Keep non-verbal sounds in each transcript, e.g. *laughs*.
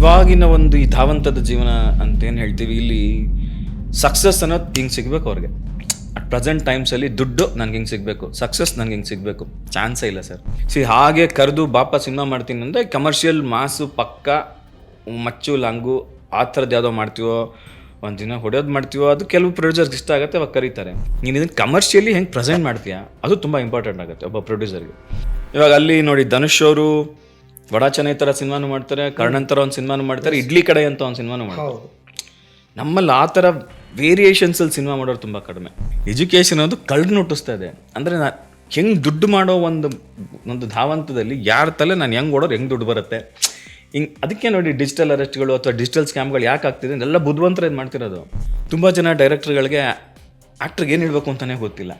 ಇವಾಗಿನ ಒಂದು ಈ ಧಾವಂತದ ಜೀವನ ಅಂತ ಏನು ಹೇಳ್ತೀವಿ, ಇಲ್ಲಿ ಸಕ್ಸಸ್ ಅನ್ನೋದು ಹಿಂಗೆ ಸಿಗಬೇಕು ಅವ್ರಿಗೆ. ಅಟ್ ಪ್ರೆಸೆಂಟ್ ಟೈಮ್ಸಲ್ಲಿ ದುಡ್ಡು ನನಗೆ ಹಿಂಗೆ ಸಿಗಬೇಕು ಸಕ್ಸಸ್ ನನಗೆ ಹಿಂಗೆ ಸಿಗಬೇಕು. ಚಾನ್ಸೇ ಇಲ್ಲ ಸರ್. ಸಿ ಹಾಗೆ ಕರೆದು ಬಾಪ ಸಿನಿಮಾ ಮಾಡ್ತೀನಿ ಅಂದರೆ ಕಮರ್ಷಿಯಲ್ ಮಾಸು, ಪಕ್ಕ, ಮಚ್ಚು, ಲಂಗು, ಆ ಥರದ್ದು ಯಾವುದೋ ಮಾಡ್ತೀವೋ, ಒಂದು ದಿನ ಹೊಡೆಯೋದು ಮಾಡ್ತೀವೋ, ಅದು ಕೆಲವು ಪ್ರೊಡ್ಯೂಸರ್ಗೆ ಇಷ್ಟ ಆಗುತ್ತೆ, ಅವಾಗ ಕರೀತಾರೆ. ನೀನು ಇದನ್ನು ಕಮರ್ಷಿಯಲಿ ಹೆಂಗೆ ಪ್ರೆಸೆಂಟ್ ಮಾಡ್ತೀಯಾ? ಅದು ತುಂಬ ಇಂಪಾರ್ಟೆಂಟ್ ಆಗುತ್ತೆ ಒಬ್ಬ ಪ್ರೊಡ್ಯೂಸರ್ಗೆ ಇವಾಗ ಅಲ್ಲಿ ನೋಡಿ, ಧನುಷ್ ಅವರು ವಡ ಚೆನ್ನೈ ಥರ ಸಿನಿಮಾನು ಮಾಡ್ತಾರೆ ಕರ್ಣನ್ ಥರ ಒಂದು ಸಿನಿಮಾನು ಮಾಡ್ತಾರೆ ಇಡ್ಲಿ ಕಡೆ ಅಂತ ಒಂದು ಸಿನಿಮಾನು ಮಾಡ್ತಾರೆ. ಹೌದು. ನಮ್ಮಲ್ಲಿ ಆ ಥರ ವೇರಿಯೇಷನ್ಸಲ್ಲಿ ಸಿನಿಮಾ ಮಾಡೋರು ತುಂಬ ಕಡಿಮೆ. ಎಜುಕೇಷನ್ ಅನ್ನೋದು ಕಳ್ದು ಹುಟ್ಟಿಸ್ತಾ ಇದೆ. ಅಂದರೆ ನಾ ಹೆಂಗೆ ದುಡ್ಡು ಮಾಡೋ ಒಂದು ಒಂದು ಧಾವಂತದಲ್ಲಿ ಯಾರ ತಲೆ ನಾನು ಹೆಂಗೆ ಓಡೋರು ಹೆಂಗೆ ದುಡ್ಡು ಬರುತ್ತೆ. ಹಿಂಗೆ ಅದಕ್ಕೆ ನೋಡಿ ಡಿಜಿಟಲ್ ಅರೆಸ್ಟ್ಗಳು ಅಥವಾ ಡಿಜಿಟಲ್ ಸ್ಕ್ಯಾಮ್ಗಳು ಯಾಕೆ ಆಗ್ತಿದೆ ಎಲ್ಲ ಬುದ್ಧಿವಂತರ ಇದು ಮಾಡ್ತಿರೋದು. ತುಂಬ ಜನ ಡೈರೆಕ್ಟರ್ಗಳಿಗೆ ಆ್ಯಕ್ಟ್ರಿಗೆ ಏನು ಹೇಳಬೇಕು ಅಂತಲೇ ಗೊತ್ತಿಲ್ಲ.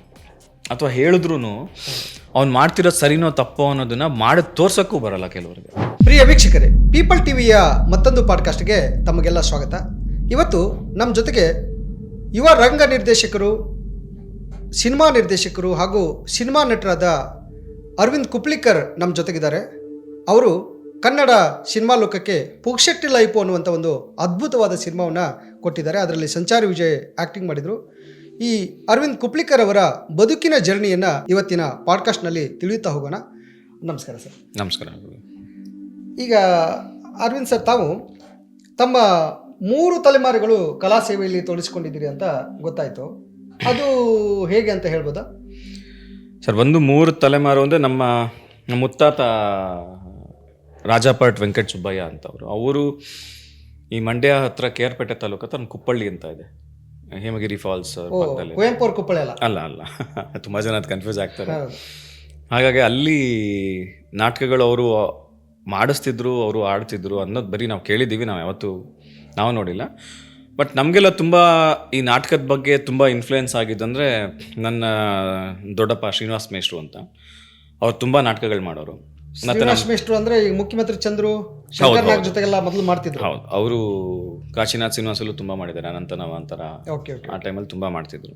ಅಥವಾ ಹೇಳಿದ್ರು ಅವ್ನು ಮಾಡ್ತಿರೋ ಸರಿನೋ ತಪ್ಪೋ ಅನ್ನೋದನ್ನ ಮಾಡಿ ತೋರ್ಸೋಕ್ಕೂ ಬರಲ್ಲ ಕೆಲವರಿಗೆ. ಪ್ರಿಯ ವೀಕ್ಷಕರೇ ಪೀಪಲ್ ಟಿವಿಯ ಮತ್ತೊಂದು ಪಾಡ್ಕಾಸ್ಟ್ಗೆ ತಮಗೆಲ್ಲ ಸ್ವಾಗತ. ಇವತ್ತು ನಮ್ಮ ಜೊತೆಗೆ ಯುವ ರಂಗ ನಿರ್ದೇಶಕರು, ಸಿನಿಮಾ ನಿರ್ದೇಶಕರು ಹಾಗೂ ಸಿನಿಮಾ ನಟರಾದ ಅರವಿಂದ್ ಕುಪ್ಲಿಕರ್ ನಮ್ಮ ಜೊತೆಗಿದ್ದಾರೆ. ಅವರು ಕನ್ನಡ ಸಿನಿಮಾ ಲೋಕಕ್ಕೆ ಪುಕ್ಷೆಟ್ಟಿ ಲೈಫು ಅನ್ನುವಂಥ ಒಂದು ಅದ್ಭುತವಾದ ಸಿನಿಮಾವನ್ನು ಕೊಟ್ಟಿದ್ದಾರೆ. ಅದರಲ್ಲಿ ಸಂಚಾರಿ ವಿಜಯ್ ಆ್ಯಕ್ಟಿಂಗ್ ಮಾಡಿದರು. ಈ ಅರವಿಂದ್ ಕುಪ್ಲಿಕರ್ ಅವರ ಬದುಕಿನ ಜರ್ನಿಯನ್ನು ಇವತ್ತಿನ ಪಾಡ್ಕಾಸ್ಟ್ನಲ್ಲಿ ತಿಳಿಯುತ್ತಾ ಹೋಗೋಣ. ನಮಸ್ಕಾರ ಸರ್. ನಮಸ್ಕಾರ. ಈಗ ಅರವಿಂದ್ ಸರ್ ತಾವು ತಮ್ಮ ಮೂರು ತಲೆಮಾರುಗಳು ಕಲಾ ಸೇವೆಯಲ್ಲಿ ತೊಡಗಿಸ್ಕೊಂಡಿದ್ದೀರಿ ಅಂತ ಗೊತ್ತಾಯಿತು. ಅದು ಹೇಗೆ ಅಂತ ಹೇಳ್ಬೋದಾ? ಸರ್ ಒಂದು ಮೂರು ತಲೆಮಾರು ಅಂದರೆ ನಮ್ಮ ಮುತ್ತಾತ ರಾಜಾಪಟ್ ವೆಂಕಟ ಸುಬ್ಬಯ್ಯ ಅಂತವರು. ಅವರು ಈ ಮಂಡ್ಯ ಹತ್ರ ಕೇರ್ಪೇಟೆ ತಾಲೂಕು ಹತ್ರ ಒಂದು ಕುಪ್ಪಳ್ಳಿ ಅಂತ ಇದೆ. ಹೇಮಗಿರಿ ಫಾಲ್ಸ್ ಓ ಪಕ್ಕದಲ್ಲಿ ಕುವೆಂಪು ಅವ್ರ ಕುಪ್ಪಳೆ ಅಲ್ಲ ಅಲ್ಲ *laughs* ಅಲ್ಲ. ತುಂಬ ಜನ ಅದು ಕನ್ಫ್ಯೂಸ್ ಆಗ್ತಾರೆ. ಹಾಗಾಗಿ ಅಲ್ಲಿ ನಾಟಕಗಳು ಅವರು ಮಾಡಿಸ್ತಿದ್ರು ಅವರು ಆಡ್ತಿದ್ರು ಅನ್ನೋದು ಬರೀ ನಾವು ಕೇಳಿದ್ದೀವಿ ನಾವು ಯಾವತ್ತೂ ನಾವು ನೋಡಿಲ್ಲ. ಬಟ್ ನಮಗೆಲ್ಲ ತುಂಬ ಈ ನಾಟಕದ ಬಗ್ಗೆ ತುಂಬ ಇನ್ಫ್ಲೂಯೆನ್ಸ್ ಆಗಿದ್ದಂದರೆ ನನ್ನ ದೊಡ್ಡಪ್ಪ ಶ್ರೀನಿವಾಸ್ ಮೇಷ್ಟ್ರು ಅಂತ. ಅವ್ರು ತುಂಬ ನಾಟಕಗಳು ಮಾಡೋರು. ಶ್ರೀನಿವಾಸ್ ಮೇಷ್ಟ್ರು ಅಂದ್ರೆ ಈಗ ಮುಖ್ಯಮಂತ್ರಿ ಚಂದ್ರು ಶಂಕರ್ ನಾಗ್ ಜೊತೆಗೆಲ್ಲ ಮೊದಲು ಮಾಡ್ತಿದ್ರು. ಹೌದು ಅವರು ಕಾಶಿನಾಥ್ ಶ್ರೀನಿವಾಸಲ್ಲೂ ತುಂಬಾ ಮಾಡಿದ್ದಾರೆ ಅನಂತ ನವಾಂತರ ಓಕೆ ಓಕೆ. ಆ ಟೈಮಲ್ಲಿ ತುಂಬಾ ಮಾಡ್ತಿದ್ರು.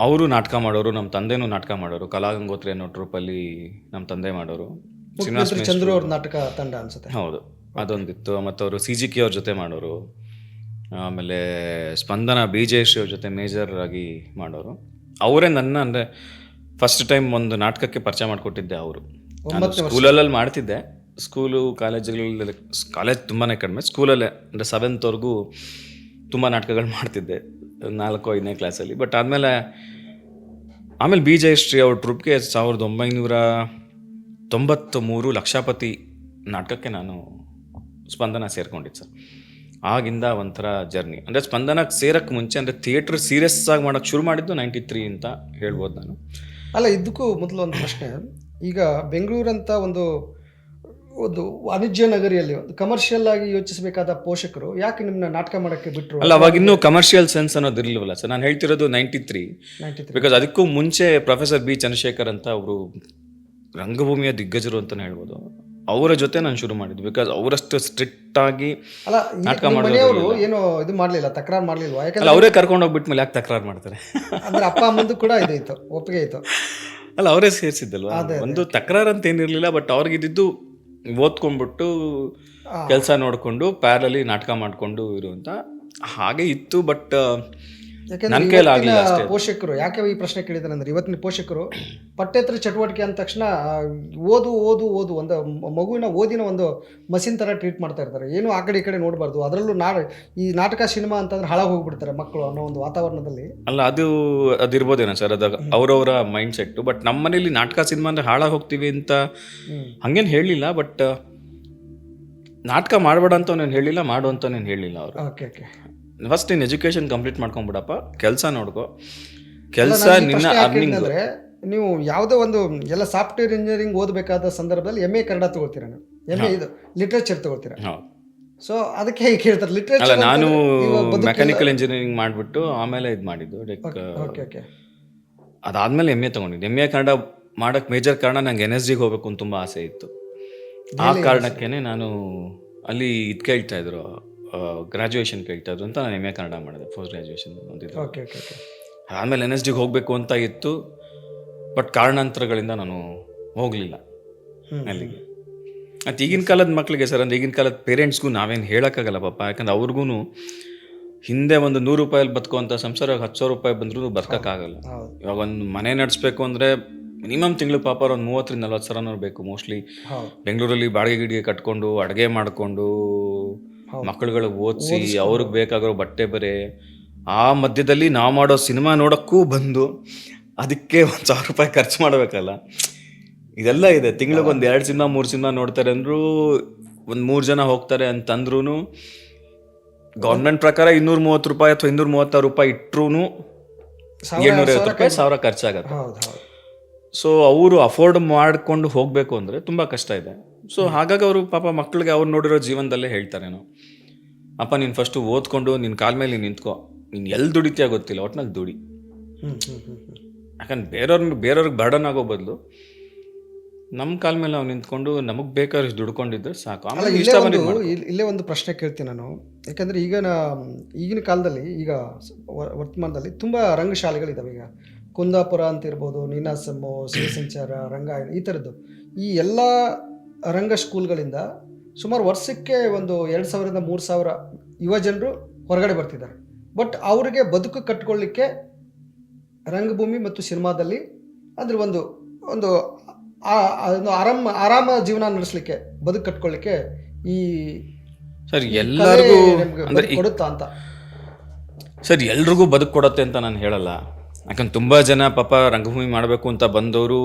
ಅವರು ನಾಟಕ ಮಾಡೋರು ನಮ್ಮ ತಂದೆನೂ ನಾಟಕ ಮಾಡೋರು ಕಲಾಗಂಗೋತ್ರಿ ಅನ್ನೋ ಟ್ರೂಪಲ್ಲಿ ನಮ್ಮ ತಂದೆ ಮಾಡೋರು. ಶ್ರೀನಿವಾಸ್ ಮುಖ್ಯಮಂತ್ರಿ ಚಂದ್ರು ಅವ್ರ ನಾಟಕ ತಂಡ ಅನ್ಸುತ್ತೆ. ಹೌದು ಅದೊಂದಿತ್ತು. ಮತ್ತು ಅವರು ಸಿ ಜಿ ಕೆ ಅವ್ರ ಜೊತೆ ಮಾಡೋರು. ಆಮೇಲೆ ಸ್ಪಂದನ ಬಿ ಜೆ ಶ್ರೀ ಅವ್ರ ಜೊತೆ ಮೇಜರ್ ಆಗಿ ಮಾಡೋರು. ಅವರೇ ನನ್ನ ಅಂದರೆ ಫಸ್ಟ್ ಟೈಮ್ ಒಂದು ನಾಟಕಕ್ಕೆ ಪರಿಚಯ ಮಾಡಿಕೊಟ್ಟಿದ್ದೆ ಅವರು. ಸ್ಕೂಲಲ್ಲಿ ಮಾಡ್ತಿದ್ದೆ. ಸ್ಕೂಲು ಕಾಲೇಜುಗಳಲ್ಲಿ ಕಾಲೇಜ್ ತುಂಬಾ ಕಡಿಮೆ. ಸ್ಕೂಲಲ್ಲೇ ಅಂದರೆ ಸೆವೆಂತ್ವರೆಗೂ ತುಂಬ ನಾಟಕಗಳು ಮಾಡ್ತಿದ್ದೆ. ನಾಲ್ಕು ಐದನೇ ಕ್ಲಾಸಲ್ಲಿ. ಬಟ್ ಆದಮೇಲೆ ಆಮೇಲೆ ಬಿ ಜಯಶ್ರೀ ಅವ್ರ ಟ್ರೂಪ್ಗೆ ಸಾವಿರದ ಒಂಬೈನೂರ ತೊಂಬತ್ತ ಮೂರು ಲಕ್ಷಾಪತಿ ನಾಟಕಕ್ಕೆ ನಾನು ಸ್ಪಂದನ ಸೇರ್ಕೊಂಡಿದ್ದೆ ಸರ್. ಆಗಿಂದ ಒಂಥರ ಜರ್ನಿ. ಅಂದರೆ ಸ್ಪಂದನಕ್ಕೆ ಸೇರಕ್ಕೆ ಮುಂಚೆ ಅಂದರೆ ಥಿಯೇಟ್ರ್ ಸೀರಿಯಸ್ ಆಗಿ ಮಾಡೋಕ್ಕೆ ಶುರು ಮಾಡಿದ್ದು ನೈಂಟಿ ತ್ರೀ ಅಂತ ಹೇಳ್ಬೋದು ನಾನು. ಅಲ್ಲ ಇದಕ್ಕೂ ಮೊದಲು ಒಂದು ಪ್ರಶ್ನೆ. ಈಗ ಬೆಂಗಳೂರಂತ ಒಂದು ಒಂದು ವಾಣಿಜ್ಯ ನಗರಿಯಲ್ಲಿ ಒಂದು ಕಮರ್ಷಿಯಲ್ ಆಗಿ ಯೋಚಿಸಬೇಕಾದ ಪೋಷಕರು ಯಾಕೆ ನಿಮ್ಮನ್ನ ನಾಟಕ ಮಾಡೋಕ್ಕೆ ಬಿಟ್ಟರು ಅಲ್ಲ ಅವಾಗ ಇನ್ನೂ ಕಮರ್ಷಿಯಲ್ ಸೆನ್ಸ್ ಅನ್ನೋದು ಇರಲಿಲ್ಲ ಸರ್? ನಾನು ಹೇಳ್ತಿರೋದು ನೈಂಟಿ ತ್ರೀ ಬಿಕಾಸ್ ಅದಕ್ಕೂ ಮುಂಚೆ ಪ್ರೊಫೆಸರ್ ಬಿ ಚಂದ್ರಶೇಖರ್ ಅಂತ ಅವರು ರಂಗಭೂಮಿಯ ದಿಗ್ಗಜರು ಅಂತ ಹೇಳ್ಬೋದು. ಅವರ ಜೊತೆ ನಾನು ಶುರು ಮಾಡಿದ್ದು. ಬಿಕಾಸ್ ಅವರಷ್ಟು ಸ್ಟ್ರಿಕ್ಟ್ ಆಗಿ ಅಲ್ಲ ನಾಟಕ ಮಾಡಿದ್ರು ಏನು ಇದು ಮಾಡಲಿಲ್ಲ ತಕರಾರು ಮಾಡಲಿಲ್ಲ ಯಾಕಂದ್ರೆ ಅವರೇ ಕರ್ಕೊಂಡು ಹೋಗ್ಬಿಟ್ಮೇಲೆ ಯಾಕೆ ತಕರಾರು ಮಾಡ್ತಾರೆ? ಅಂದ್ರೆ ಅಪ್ಪ ಅಮ್ಮಂದು ಕೂಡ ಇದಾಯ್ತು ಒಪ್ಪಿಗೆ ಇತ್ತು. ಅಲ್ಲ ಅವರೇ ಸೇರಿಸಿದ್ದಲ್ವಾ ಒಂದು ತಕರಾರು ಅಂತ ಏನಿರಲಿಲ್ಲ ಬಟ್ ಅವ್ರಿಗಿದ್ದು ಓದ್ಕೊಂಡ್ಬಿಟ್ಟು. ಕೆಲಸ ನೋಡಿಕೊಂಡು ಪ್ಯಾರಲ್ಲಿ ನಾಟಕ ಮಾಡಿಕೊಂಡು ಇರುವಂತ ಹಾಗೆ ಇತ್ತು ಬಟ್ ನನ್ನ ಕೈಯಲ್ಲಿ ಇವತ್ತಿನ ಆಗಲಿಲ್ಲ ಅಷ್ಟೇ ಪೋಷಕರು ಯಾಕೆ ಈ ಪ್ರಶ್ನೆ ಕೇಳಿದಾರೆ ಅಂದ್ರೆ ಇವತ್ತಿನ ಪೋಷಕರು ಪಠ್ಯೇತರ ಚಟುವಟಿಕೆ ಅಂದ ತಕ್ಷಣ ಓದು ಓದು ಓದು ಒಂದು ಮ- ಮಗುವಿನ ಓದಿನ ಒಂದು ಮಸಿನ್ ತರ ಟ್ರೀಟ್ ಮಾಡ್ತಾ ಇರ್ತಾರೆ. ಏನು ಆ ಕಡೆ ಈ ಕಡೆ ನೋಡಬಾರ್ದು. ಅದರಲ್ಲೂ ನಾ ಈ ನಾಟಕ ಸಿನಿಮಾ ಅಂತಂದ್ರೆ ಹಾಳಾಗಿ ಹೋಗ್ಬಿಡ್ತಾರೆ ಮಕ್ಕಳು ಅನ್ನೋ ಒಂದು ವಾತಾವರಣದಲ್ಲಿ. ಅಲ್ಲ ಅದು ಅದಿರ್ಬೋದೇನೋ ಸರ್ ಅದು ಅವರವರ ಮೈಂಡ್ ಸೆಟ್ಟು ಬಟ್ ನಮ್ಮ ಮನೇಲಿ ನಾಟಕ ಸಿನಿಮಾ ಅಂದ್ರೆ ಹಾಳಾಗಿ ಹೋಗ್ತೀವಿ ಅಂತ ಹಂಗೇನ್ ಹಂಗೇನು ಹೇಳಲಿಲ್ಲ ಬಟ್ ನಾಟಕ ಮಾಡಬೇಡ ಅಂತ ನಾನು ಹೇಳಿಲ್ಲ ಮಾಡು ಅಂತ ನಾನು ಹೇಳಿಲ್ಲ ಅವರು. Okay okay. ಫಸ್ಟ್ ನೀನು ಎಜುಕೇಶನ್ ಕಂಪ್ಲೀಟ್ ಮಾಡ್ಕೊಂಬಿಡಪ್ಪ ಕೆಲಸ ನೋಡ್ಕೋ. ಕೆಲಸ ನಿನ್ನ ಅರ್ನಿಂಗ್ ಅಂದ್ರೆ ನೀವು ಯಾವುದೋ ಒಂದು ಎಲ್ಲ ಸಾಫ್ಟ್ವೇರ್ ಇಂಜಿನಿಯರಿಂಗ್ ಓದಬೇಕಾದ ಸಂದರ್ಭದಲ್ಲಿ ಎಂ ಎ ಕನ್ನಡ ತಗೋತೀರಾ ನೀವು? ಎಂ ಎ ಇದು ಲಿಟ್ರೇಚರ್ ತಗೋತೀರ? ಸೊ ಅದಕ್ಕೆ ಹೇಗೆ ಕೇಳ್ತಾರೆ? ಅಲ್ಲ ಲಿಟ್ರೇಚರ್ ನಾನು ಮೆಕ್ಯಾನಿಕಲ್ ಇಂಜಿನಿಯರಿಂಗ್ ಮಾಡಿಬಿಟ್ಟು ಆಮೇಲೆ ಇದು ಮಾಡಿದ್ದು. ಲೈಕ್ ಓಕೆ ಓಕೆ ಅದಾದ್ಮೇಲೆ ಎಂ ಎ ತೊಗೊಂಡಿದ್ದು. ಎಂ ಎ ಕನ್ನಡ ಮಾಡೋಕ್ಕೆ ಮೇಜರ್ ಕಾರಣ ನಂಗೆ ಎನ್ ಎಸ್ ಜಿಗೆ ಹೋಗ್ಬೇಕು ಅಂತ ತುಂಬ ಆಸೆ ಇತ್ತು. ಆ ಕಾರಣಕ್ಕೇನೆ ನಾನು ಅಲ್ಲಿ ಇದು ಕೇಳ್ತಾ ಇದ್ರು. ಗ್ರಾಜುಯೇಷನ್ ಕೇಳ್ತಾ ಇದ್ರು ಅಂತ ನಾನು ಎಂ ಎ ಕನ್ನಡ ಮಾಡಿದೆ ಪೋಸ್ಟ್ ಗ್ರಾಜುಯೇಷನ್ ಒಂದಿದ್ದು. ಓಕೆ ಓಕೆ ಓಕೆ ಆಮೇಲೆ ಎನ್ ಎಸ್ ಡಿಗೆ ಹೋಗಬೇಕು ಅಂತ ಇತ್ತು ಬಟ್ ಕಾರಣಾಂತರಗಳಿಂದ ನಾನು ಹೋಗಲಿಲ್ಲ. ಅಲ್ಲಿಗೆ. ಮತ್ತು ಈಗಿನ ಕಾಲದ ಮಕ್ಕಳಿಗೆ ಸರ್ ಅಂದರೆ ಈಗಿನ ಕಾಲದ ಪೇರೆಂಟ್ಸ್ಗೂ ನಾವೇನು ಹೇಳೋಕ್ಕಾಗಲ್ಲ ಪಾಪ ಯಾಕಂದ್ರೆ ಅವ್ರಿಗೂ ಹಿಂದೆ ಒಂದು ನೂರು ರೂಪಾಯಲ್ಲಿ ಬದುಕುವಂಥ ಸಂಸಾರ ಹತ್ತು ಸಾವಿರ ರೂಪಾಯಿ ಬಂದರೂ ಬದುಕೋಕ್ಕಾಗಲ್ಲ. ಇವಾಗ ಒಂದು ಮನೆ ನಡೆಸ್ಬೇಕು ಅಂದರೆ ಮಿನಿಮಮ್ ತಿಂಗಳು ಪಾಪ ಒಂದು ಮೂವತ್ತರಿಂದ ನಲ್ವತ್ತು ಸಾವಿರನೂ ಬೇಕು ಮೋಸ್ಟ್ಲಿ ಬೆಂಗಳೂರಲ್ಲಿ ಬಾಡಿಗೆ ಗಿಡಿಗೆ ಕಟ್ಕೊಂಡು ಅಡುಗೆ ಮಾಡಿಕೊಂಡು. ಮಕ್ಕಳುಗಳಿಗೆ ಓದಿಸಿ ಅವ್ರಿಗೆ ಬೇಕಾಗಿರೋ ಬಟ್ಟೆ ಬರೆ. ಆ ಮಧ್ಯದಲ್ಲಿ ನಾವು ಮಾಡೋ ಸಿನಿಮಾ ನೋಡೋಕ್ಕೂ ಬಂದು ಅದಕ್ಕೆ ಒಂದು ಸಾವಿರ ರೂಪಾಯಿ ಖರ್ಚು ಮಾಡಬೇಕಲ್ಲ. ಇದೆಲ್ಲ ಇದೆ. ತಿಂಗಳಿಗೆ ಒಂದು ಎರಡು ಸಿನಿಮಾ ಮೂರು ಸಿನಿಮಾ ನೋಡ್ತಾರೆ ಅಂದರೂ ಒಂದು ಮೂರು ಜನ ಹೋಗ್ತಾರೆ ಅಂತಂದ್ರೂ ಗೌರ್ಮೆಂಟ್ ಪ್ರಕಾರ ಇನ್ನೂರ ಮೂವತ್ತು ರೂಪಾಯಿ ಅಥವಾ ಇನ್ನೂರ ಮೂವತ್ತಾರು ರೂಪಾಯಿ ಇಟ್ಟರು ಏಳ್ನೂರೈವತ್ತು ರೂಪಾಯಿ ಸಾವಿರ ಖರ್ಚಾಗತ್ತೆ. ಸೊ ಅವರು ಅಫೋರ್ಡ್ ಮಾಡಿಕೊಂಡು ಹೋಗಬೇಕು ಅಂದರೆ ತುಂಬ ಕಷ್ಟ ಇದೆ. ಸೊ ಹಾಗಾಗಿ ಅವರು ಪಾಪ ಮಕ್ಕಳಿಗೆ ಅವ್ರು ನೋಡಿರೋ ಜೀವನದಲ್ಲೇ ಹೇಳ್ತಾರೆ ನಾನು ಅಪ್ಪ ನೀನು ಫಸ್ಟು ಓದ್ಕೊಂಡು ನಿನ್ನ ಕಾಲ ಮೇಲೆ ನಿಂತ್ಕೋ. ನೀನು ಎಲ್ಲಿ ದುಡಿತೀಯ ಗೊತ್ತಿಲ್ಲ ಒಟ್ನಲ್ಲಿ ದುಡಿ. ಯಾಕಂದ್ರೆ ಬೇರೆಯವ್ರ ಬೇರೆಯವ್ರಿಗೆ ಬರ್ಡನ್ ಆಗೋ ಬದಲು ನಮ್ಮ ಕಾಲ ಮೇಲೆ ನಾವು ನಿಂತ್ಕೊಂಡು ನಮಗೆ ಬೇಕಾದ್ರೆ ದುಡ್ಕೊಂಡಿದ್ರೆ ಸಾಕು. ಆಮೇಲೆ ಇಲ್ಲೇ ಇಷ್ಟ ಇಲ್ಲೇ ಒಂದು ಪ್ರಶ್ನೆ ಕೇಳ್ತೀನಿ ನಾನು. ಯಾಕಂದರೆ ಈಗ ನಾ- ಈಗಿನ ಕಾಲದಲ್ಲಿ ಈಗ ವರ್ತಮಾನದಲ್ಲಿ ತುಂಬ ರಂಗಶಾಲೆಗಳಿದ್ದಾವೆ ಈಗ. ಕುಂದಾಪುರ ಅಂತ ಇರ್ಬೋದು ನೀನಾಸಮ್ಮು ಶಿವಸಂಚಾರ ರಂಗಾಯಣ ಈ ಥರದ್ದು ಈ ಎಲ್ಲ ರಂಗ ಸ್ಕೂಲ್ಗಳಿಂದ ಸುಮಾರು ವರ್ಷಕ್ಕೆ ಒಂದು ಎರಡು ಸಾವಿರದಿಂದ ಮೂರು ಸಾವಿರ ಯುವ ಜನರು ಹೊರಗಡೆ ಬರ್ತಿದ್ದಾರೆ. ಬಟ್ ಅವರಿಗೆ ಬದುಕು ಕಟ್ಕೊಳ್ಳಿಕ್ಕೆ ರಂಗಭೂಮಿ ಮತ್ತು ಸಿನಿಮಾದಲ್ಲಿ ಅಂದರೆ ಒಂದು ಒಂದು ಆರಾಮ ಆರಾಮ ಜೀವನ ನಡೆಸಲಿಕ್ಕೆ ಬದುಕು ಕಟ್ಕೊಳ್ಳಿಕ್ಕೆ ಈ ಸರ್ ಎಲ್ಲರಿಗೂ ಅಂದರೆ ಕೊಡುತ್ತಾ ಅಂತ. ಸರ್ ಎಲ್ರಿಗೂ ಬದುಕು ಕೊಡುತ್ತೆ ಅಂತ ನಾನು ಹೇಳಲ್ಲ. ಯಾಕಂದ್ರೆ ತುಂಬ ಜನ ಪಾಪ ರಂಗಭೂಮಿ ಮಾಡಬೇಕು ಅಂತ ಬಂದವರು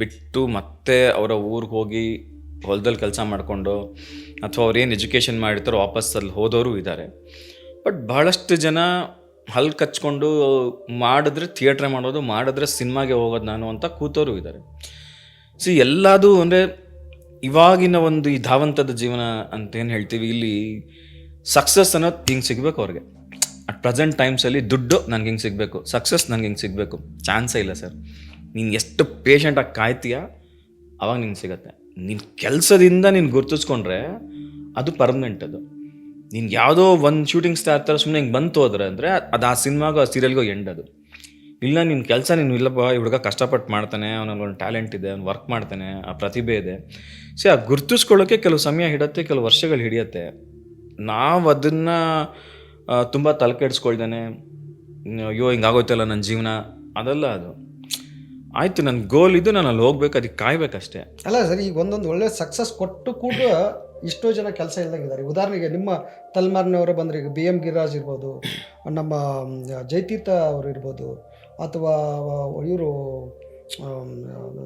ಬಿಟ್ಟು ಮತ್ತೆ ಅವರ ಊರಿಗೆ ಹೋಗಿ ಹೊಲದಲ್ಲಿ ಕೆಲಸ ಮಾಡಿಕೊಂಡು ಅಥವಾ ಅವ್ರು ಏನು ಎಜುಕೇಷನ್ ಮಾಡಿರ್ತಾರೋ ವಾಪಸ್ ಅಲ್ಲಿ ಹೋದವರು ಇದ್ದಾರೆ ಬಟ್ ಭಾಳಷ್ಟು ಜನ ಹಲ್ ಕಚ್ಕೊಂಡು ಮಾಡಿದ್ರೆ ಥಿಯೇಟ್ರ್ ಮಾಡೋದು, ಮಾಡಿದ್ರೆ ಸಿನಿಮಾಗೆ ಹೋಗೋದು ನಾನು ಅಂತ ಕೂತವರು ಇದ್ದಾರೆ ಸೊ ಎಲ್ಲದು ಅಂದರೆ ಇವಾಗಿನ ಒಂದು ಈ ಧಾವಂತದ ಜೀವನ ಅಂತ ಏನು ಹೇಳ್ತೀವಿ, ಇಲ್ಲಿ ಸಕ್ಸಸ್ ಅನ್ನೋದು ಹಿಂಗೆ ಸಿಗಬೇಕು ಅವ್ರಿಗೆ. ಅಟ್ ಪ್ರೆಸೆಂಟ್ ಟೈಮ್ಸಲ್ಲಿ ದುಡ್ಡು ನನಗೆ ಹಿಂಗೆ ಸಿಗಬೇಕು ಸಕ್ಸಸ್ ನನಗೆ ಹಿಂಗೆ ಸಿಗಬೇಕು. ಚಾನ್ಸೇ ಇಲ್ಲ ಸರ್. ನೀನು ಎಷ್ಟು ಪೇಷಂಟಾಗಿ ಕಾಯ್ತೀಯ, ಅವಾಗ ನಿಂಗೆ ಸಿಗತ್ತೆ. ನಿನ್ನ ಕೆಲಸದಿಂದ ನೀನು ಗುರ್ತಿಸ್ಕೊಂಡ್ರೆ ಅದು ಪರ್ಮನೆಂಟ್ ಅದು. ನೀನು ಯಾವುದೋ ಒಂದು ಶೂಟಿಂಗ್ ಸ್ಟಾರ್ ಥರ ಸುಮ್ಮನೆ ಹಿಂಗೆ ಬಂತು ಹೋದ್ರೆ ಅಂದರೆ ಅದು ಆ ಸಿನಿಮಾಗೋ, ಆ ಸೀರಿಯಲ್ಗೋ ಎಂಡ್ ಅದು. ಇಲ್ಲ ನಿನ್ನ ಕೆಲಸ ನೀನು ಇಲ್ಲಪ್ಪ ಈ ಹುಡುಗ ಕಷ್ಟಪಟ್ಟು ಮಾಡ್ತಾನೆ ಅವನಲ್ಲಿ ಒಂದು ಟ್ಯಾಲೆಂಟ್ ಇದೆ, ಅವ್ನು ವರ್ಕ್ ಮಾಡ್ತಾನೆ, ಆ ಪ್ರತಿಭೆ ಇದೆ. ಸೊ ಆ ಗುರ್ತಿಸ್ಕೊಳ್ಳೋಕ್ಕೆ ಕೆಲವು ಸಮಯ ಹಿಡತ್ತೆ, ಕೆಲವು ವರ್ಷಗಳು ಹಿಡಿಯುತ್ತೆ. ನಾವು ಅದನ್ನು ತುಂಬ ತಲೆ ಕೆಡಿಸ್ಕೊಳ್ದೇನೆ ಅಯ್ಯೋ, ಹಿಂಗಾಗೋಯ್ತಲ್ಲ ನನ್ನ ಜೀವನ. ಅದಲ್ಲ ಅದು. ಆಯಿತು ನನ್ನ ಗೋಲ್ ಇದು ನಾನು ಅಲ್ಲಿ ಹೋಗ್ಬೇಕು ಅದಕ್ಕೆ ಕಾಯ್ಬೇಕಷ್ಟೇ. ಅಲ್ಲ ಸರ್ ಈಗ ಒಂದೊಂದು ಒಳ್ಳೆ ಸಕ್ಸಸ್ ಕೊಟ್ಟು ಕೂಡ ಇಷ್ಟೋ ಜನ ಕೆಲಸ ಇಲ್ದಂಗಿದ್ದಾರೆ ಉದಾಹರಣೆಗೆ ನಿಮ್ಮ ತಲೆಮಾರಿನವರು ಬಂದರೆ ಈಗ ಬಿ ಎಂ ಗಿರಿರಾಜ್ ಇರ್ಬೋದು ನಮ್ಮ ಜಯತೀರ್ಥ ಅವರು ಇರ್ಬೋದು ಅಥವಾ ಇವರು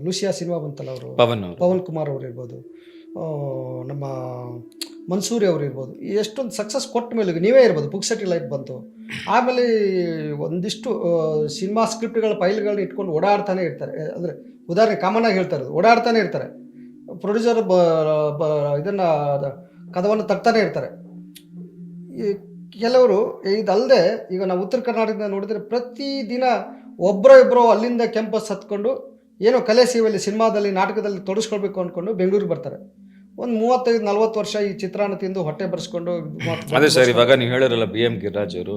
ಲೂಸಿಯಾ ಸಿನಿಮಾ ಬಂತಲ್ಲ ಅವರು? ಪವನ್ ಪವನ್ ಕುಮಾರ್ ಅವರು ಇರ್ಬೋದು. ನಮ್ಮ ಮನ್ಸೂರಿ ಅವರು ಇರ್ಬೋದು. ಎಷ್ಟೊಂದು ಸಕ್ಸಸ್ ಕೊಟ್ಟ ಮೇಲೆ ನೀವೇ ಇರ್ಬೋದು ಪುಕ್ಸಟಿ ಲೈಫ್ ಬಂತು. ಆಮೇಲೆ ಒಂದಿಷ್ಟು ಸಿನಿಮಾ ಸ್ಕ್ರಿಪ್ಟ್ಗಳ ಫೈಲ್ಗಳನ್ನ ಇಟ್ಕೊಂಡು ಓಡಾಡ್ತಾನೆ ಇರ್ತಾರೆ. ಅಂದರೆ ಉದಾಹರಣೆ ಕಾಮನ್ ಆಗಿ ಹೇಳ್ತಾರೆ ಓಡಾಡ್ತಾನೆ ಇರ್ತಾರೆ. ಪ್ರೊಡ್ಯೂಸರ್ ಬ ಬ, ಇದನ್ನು, ಕದವನ್ನು ತಟ್ತಾನೆ ಇರ್ತಾರೆ. ಈ ಕೆಲವರು ಇದಲ್ಲದೆ ಈಗ ನಾವು ಉತ್ತರ ಕರ್ನಾಟಕದಿಂದ ನೋಡಿದ್ರೆ ಪ್ರತಿದಿನ ಒಬ್ಬರೋ ಇಬ್ಬರೋ ಅಲ್ಲಿಂದ ಕ್ಯಾಂಪಸ್ ಹತ್ಕೊಂಡು ಏನೋ ಕಲೆ ಸೇವೆಯಲ್ಲಿ ಸಿನಿಮಾದಲ್ಲಿ ನಾಟಕದಲ್ಲಿ ತೊಡಸ್ಕೊಳ್ಬೇಕು ಅಂದ್ಕೊಂಡು ಬೆಂಗಳೂರಿಗೆ ಬರ್ತಾರೆ. ಒಂದು ಮೂವತ್ತೈದು ನಲ್ವತ್ತು ವರ್ಷ ಈ ಚಿತ್ರಾನ್ನ ತಿಂದು ಹೊಟ್ಟೆ ಬರ್ಸ್ಕೊಂಡು ಅದೇ ಸರ್ ಇವಾಗ ನೀವು ಹೇಳಿರಲ್ಲ ಬಿ ಎಂ ಗಿರಿರಾಜ್ ಅವರು.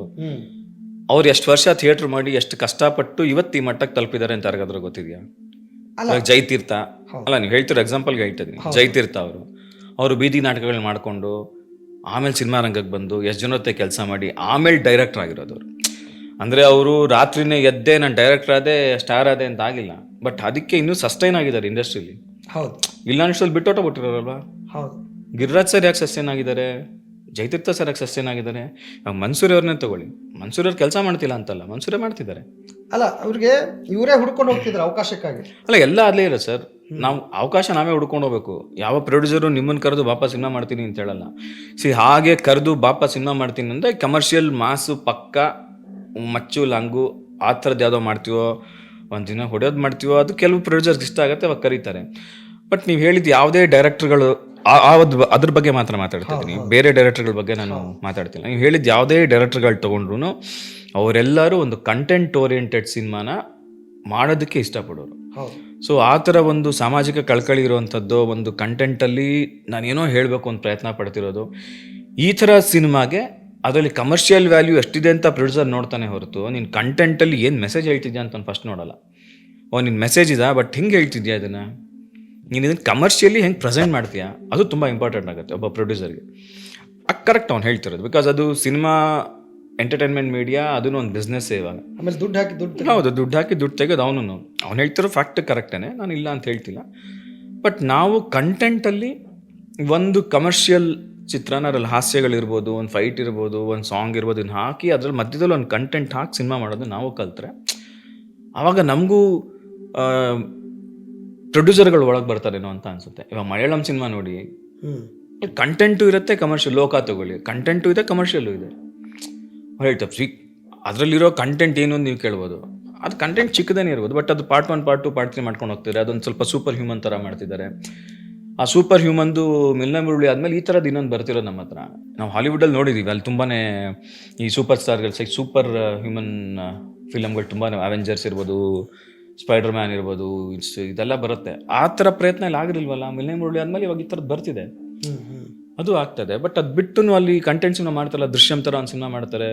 ಅವ್ರು ಎಷ್ಟು ವರ್ಷ ಥಿಯೇಟರ್ ಮಾಡಿ ಎಷ್ಟು ಕಷ್ಟಪಟ್ಟು ಇವತ್ತು ಈ ಮಟ್ಟಕ್ಕೆ ತಲುಪಿದ್ದಾರೆ ಅಂತ ಯಾರಿಗಾದ್ರೂ ಗೊತ್ತಿದೆಯಾ? ಅಲ್ಲ. ಜೈತೀರ್ಥ. ಅಲ್ಲ ನೀವು ಹೇಳ್ತಿರೋ ಎಕ್ಸಾಂಪಲ್ಗೆ ಹೇಳ್ತಿದ್ದೀನಿ. ಜೈತೀರ್ಥ ಅವರು. ಅವರು ಬೀದಿ ನಾಟಕಗಳನ್ನ ಮಾಡಿಕೊಂಡು ಆಮೇಲೆ ಸಿನಿಮಾ ರಂಗಕ್ಕೆ ಬಂದು ಎಷ್ಟು ಜನ ಜೊತೆ ಕೆಲಸ ಮಾಡಿ ಆಮೇಲೆ ಡೈರೆಕ್ಟರ್ ಆಗಿರೋದು ಅವರು. ಅಂದರೆ ಅವರು ರಾತ್ರಿನೇ ಎದ್ದೆ ನಾನು ಡೈರೆಕ್ಟರ್ ಆದೆ ಸ್ಟಾರ್ ಆದೆ ಅಂತ ಆಗಿಲ್ಲ. ಬಟ್ ಅದಕ್ಕೆ ಇನ್ನೂ ಸಸ್ಟೈನ್ ಆಗಿದ್ದಾರೆ ಇಂಡಸ್ಟ್ರಿಲಿ ಹೌದು. ಇಲ್ಲ ಬಿಟ್ಟೋಟ ಬಿಟ್ಟಿರೋರಲ್ವಾ? ಹೌದು. ಗಿರಿರಾಜ್ ಸರ್ ಯಾಕೆ ಸಸ್ಟೈನ್ ಆಗಿದ್ದಾರೆ? ಜಯತೀರ್ಥ ಸರ್ ಯಾಕೆ ಸಸ್ಟೈನ್ ಆಗಿದ್ದಾರೆ? ಇವಾಗ ಮನ್ಸೂರಿ ಅವ್ರನ್ನೇ ತಗೊಳ್ಳಿ. ಮನ್ಸೂರಿ ಅವ್ರು ಕೆಲಸ ಮಾಡ್ತಿಲ್ಲ ಅಂತಲ್ಲ ಮನ್ಸೂರೇ ಮಾಡ್ತಿದ್ದಾರೆ. ಅಲ್ಲ ಅವ್ರಿಗೆ ಇವರೇ ಹುಡ್ಕೊಂಡು ಹೋಗ್ತಿದ್ರು ಅವಕಾಶಕ್ಕಾಗಿ. ಅಲ್ಲ ಎಲ್ಲ ಅಲ್ಲೇ ಇರೋ ಸರ್. ನಾವು ಅವಕಾಶ ನಾವೇ ಹುಡ್ಕೊಂಡು ಹೋಗ್ಬೇಕು. ಯಾವ ಪ್ರೊಡ್ಯೂಸರು ನಿಮ್ಮನ್ನು ಕರೆದು ಬಾಪ ಸಿನಿಮಾ ಮಾಡ್ತೀನಿ ಅಂತ ಹೇಳಲ್ಲ. ಸಿ ಹಾಗೆ ಕರೆದು ಬಾಪ ಸಿನಿಮಾ ಮಾಡ್ತೀನಿ ಅಂದರೆ ಕಮರ್ಷಿಯಲ್ ಮಾಸು ಪಕ್ಕ ಮಚ್ಚು ಲಂಗು ಆ ಥರದ್ದು ಯಾವುದೋ ಮಾಡ್ತೀವೋ? ಒಂದು ದಿನ ಹೊಡೆಯೋದು ಮಾಡ್ತೀವೋ ಅದು ಕೆಲವು ಪ್ರೊಡ್ಯೂಸರ್ಸ್ ಇಷ್ಟ ಆಗುತ್ತೆ ಅವಾಗ ಕರೀತಾರೆ. ಬಟ್ ನೀವು ಹೇಳಿದ ಯಾವುದೇ ಡೈರೆಕ್ಟರ್ಗಳು ಅದ್ರ ಬಗ್ಗೆ ಮಾತ್ರ ಮಾತಾಡ್ತಾ ಇದ್ದೀನಿ. ಬೇರೆ ಡೈರೆಕ್ಟರ್ಗಳ ಬಗ್ಗೆ ನಾನು ಮಾತಾಡ್ತಿಲ್ಲ. ನೀವು ಹೇಳಿದ ಯಾವುದೇ ಡೈರೆಕ್ಟರ್ಗಳು ತೊಗೊಂಡ್ರು ಅವರೆಲ್ಲರೂ ಒಂದು ಕಂಟೆಂಟ್ ಓರಿಯೆಂಟೆಡ್ ಸಿನಿಮಾನ ಮಾಡೋದಕ್ಕೆ ಇಷ್ಟಪಡೋರು. ಸೊ ಆ ಥರ ಒಂದು ಸಾಮಾಜಿಕ ಕಳ್ಕಳಿ ಇರುವಂಥದ್ದು ಒಂದು ಕಂಟೆಂಟಲ್ಲಿ ನಾನೇನೋ ಹೇಳಬೇಕು ಅಂತ ಪ್ರಯತ್ನ ಪಡ್ತಿರೋದು ಈ ಥರ ಸಿನಿಮಾಗೆ ಅದರಲ್ಲಿ ಕಮರ್ಷಿಯಲ್ ವ್ಯಾಲ್ಯೂ ಎಷ್ಟಿದೆ ಅಂತ ಪ್ರೊಡ್ಯೂಸರ್ ನೋಡ್ತಾನೆ ಹೊರತು ನಿನ್ನ ಕಂಟೆಂಟಲ್ಲಿ ಏನು ಮೆಸೇಜ್ ಹೇಳ್ತಿದ್ಯಾ ಅಂತ ಫಸ್ಟ್ ನೋಡಲ್ಲ. ಓ ನಿನ್ನ ಮೆಸೇಜ್ ಇದಾ? ಬಟ್ ಹಿಂಗೆ ಹೇಳ್ತಿದ್ಯಾ ಇದನ್ನು? ನೀನು ಇದನ್ನು ಕಮರ್ಷಿಯಲಿ ಹೆಂಗೆ ಪ್ರೆಸೆಂಟ್ ಮಾಡ್ತೀಯಾ? ಅದು ತುಂಬ ಇಂಪಾರ್ಟೆಂಟ್ ಆಗುತ್ತೆ ಒಬ್ಬ ಪ್ರೊಡ್ಯೂಸರ್ಗೆ ಕರೆಕ್ಟ್ ಅವ್ನು ಹೇಳ್ತಿರೋದು ಬಿಕಾಸ್ ಅದು ಸಿನಿಮಾ ಎಂಟರ್ಟೈನ್ಮೆಂಟ್ ಮೀಡಿಯಾ ಅದನ್ನು ಒಂದು ಬಿಸ್ನೆಸ್ ಇವಾಗ. ಆಮೇಲೆ ದುಡ್ಡು ಹಾಕಿ ದುಡ್ಡು ಹೌದು ದುಡ್ಡು ಹಾಕಿ ದುಡ್ಡು ತೆಗೆದು ಅವನು ಅವ್ನು ಹೇಳ್ತಿರೋ ಫ್ಯಾಕ್ಟ್ ಕರೆಕ್ಟೇ ನಾನು ಇಲ್ಲ ಅಂತ ಹೇಳ್ತಿಲ್ಲ. ಬಟ್ ನಾವು ಕಂಟೆಂಟಲ್ಲಿ ಒಂದು ಕಮರ್ಷಿಯಲ್ ಚಿತ್ರನ ಅದ್ರಲ್ಲಿ ಹಾಸ್ಯಗಳಿರ್ಬೋದು ಒಂದು ಫೈಟ್ ಇರ್ಬೋದು ಒಂದು ಸಾಂಗ್ ಇರ್ಬೋದು ಇನ್ನು ಹಾಕಿ ಅದ್ರಲ್ಲಿ ಮಧ್ಯದಲ್ಲಿ ಒಂದು ಕಂಟೆಂಟ್ ಹಾಕಿ ಸಿನಿಮಾ ಮಾಡೋದು ನಾವು ಕಲ್ತ್ರೆ ಆವಾಗ ನಮಗೂ ಪ್ರೊಡ್ಯೂಸರ್ಗಳು ಒಳಗೆ ಬರ್ತಾರೇನೋ ಅಂತ ಅನ್ಸುತ್ತೆ. ಇವಾಗ ಮಲಯಾಳಂ ಸಿನಿಮಾ ನೋಡಿ ಕಂಟೆಂಟು ಇರುತ್ತೆ ಕಮರ್ಷಿಯಲ್ ಲೋಕ ತಗೊಳ್ಳಿ ಕಂಟೆಂಟು ಇದೆ ಕಮರ್ಷಿಯಲ್ಲೂ ಇದೆ. ಹೇಳ್ತಾ ಸಿ ಅದರಲ್ಲಿರೋ ಕಂಟೆಂಟ್ ಏನು ಅಂತ ನೀವು ಕೇಳ್ಬೋದು. ಅದು ಕಂಟೆಂಟ್ ಚಿಕ್ಕದೇನೆ ಇರ್ಬೋದು ಬಟ್ ಅದು part one part two part three ಮಾಡ್ಕೊಂಡು ಹೋಗ್ತಿದ್ದಾರೆ ಅದೊಂದು ಸ್ವಲ್ಪ ಸೂಪರ್ ಹ್ಯೂಮನ್ ಥರ ಮಾಡ್ತಿದ್ದಾರೆ. ಆ ಸೂಪರ್ ಹ್ಯೂಮನ್ದು ಮಿಲ್ನ ಮುರುಳಿ ಆದ್ಮೇಲೆ ಈ ಥರದ್ದು ಇನ್ನೊಂದು ಬರ್ತಿರೋದು ನಮ್ಮ ಹತ್ರ. ನಾವು ಹಾಲಿವುಡಲ್ಲಿ ನೋಡಿದ್ದೀವಿ ಅಲ್ಲಿ ತುಂಬಾ ಈ ಸೂಪರ್ ಸ್ಟಾರ್ಗಳು ಸೈ ಸೂಪರ್ ಹ್ಯೂಮನ್ ಫಿಲಮ್ಗಳು ತುಂಬಾ ಅವೆಂಜರ್ಸ್ ಇರ್ಬೋದು ಸ್ಪೈಡರ್ ಮ್ಯಾನ್ ಇರ್ಬೋದು ಇದೆಲ್ಲ ಬರುತ್ತೆ. ಆ ಥರ ಪ್ರಯತ್ನ ಇಲ್ಲಿ ಆಗಿರಲ್ವಲ್ಲ ಮಿಲ್ನ ಮುರುಳಿ ಆದ್ಮೇಲೆ ಇವಾಗ ಈ ಥರದ್ದು ಬರ್ತಿದೆ. ಅದು ಆಗ್ತದೆ, ಬಟ್ ಅದು ಬಿಟ್ಟು ಅಲ್ಲಿ ಕಂಟೆಂಟ್ ಸಿನಿಮಾ ಮಾಡ್ತಾರಲ್ಲ, ದೃಶ್ಯಂ ಥರ ಒಂದು ಸಿನಿಮಾ ಮಾಡ್ತಾರೆ.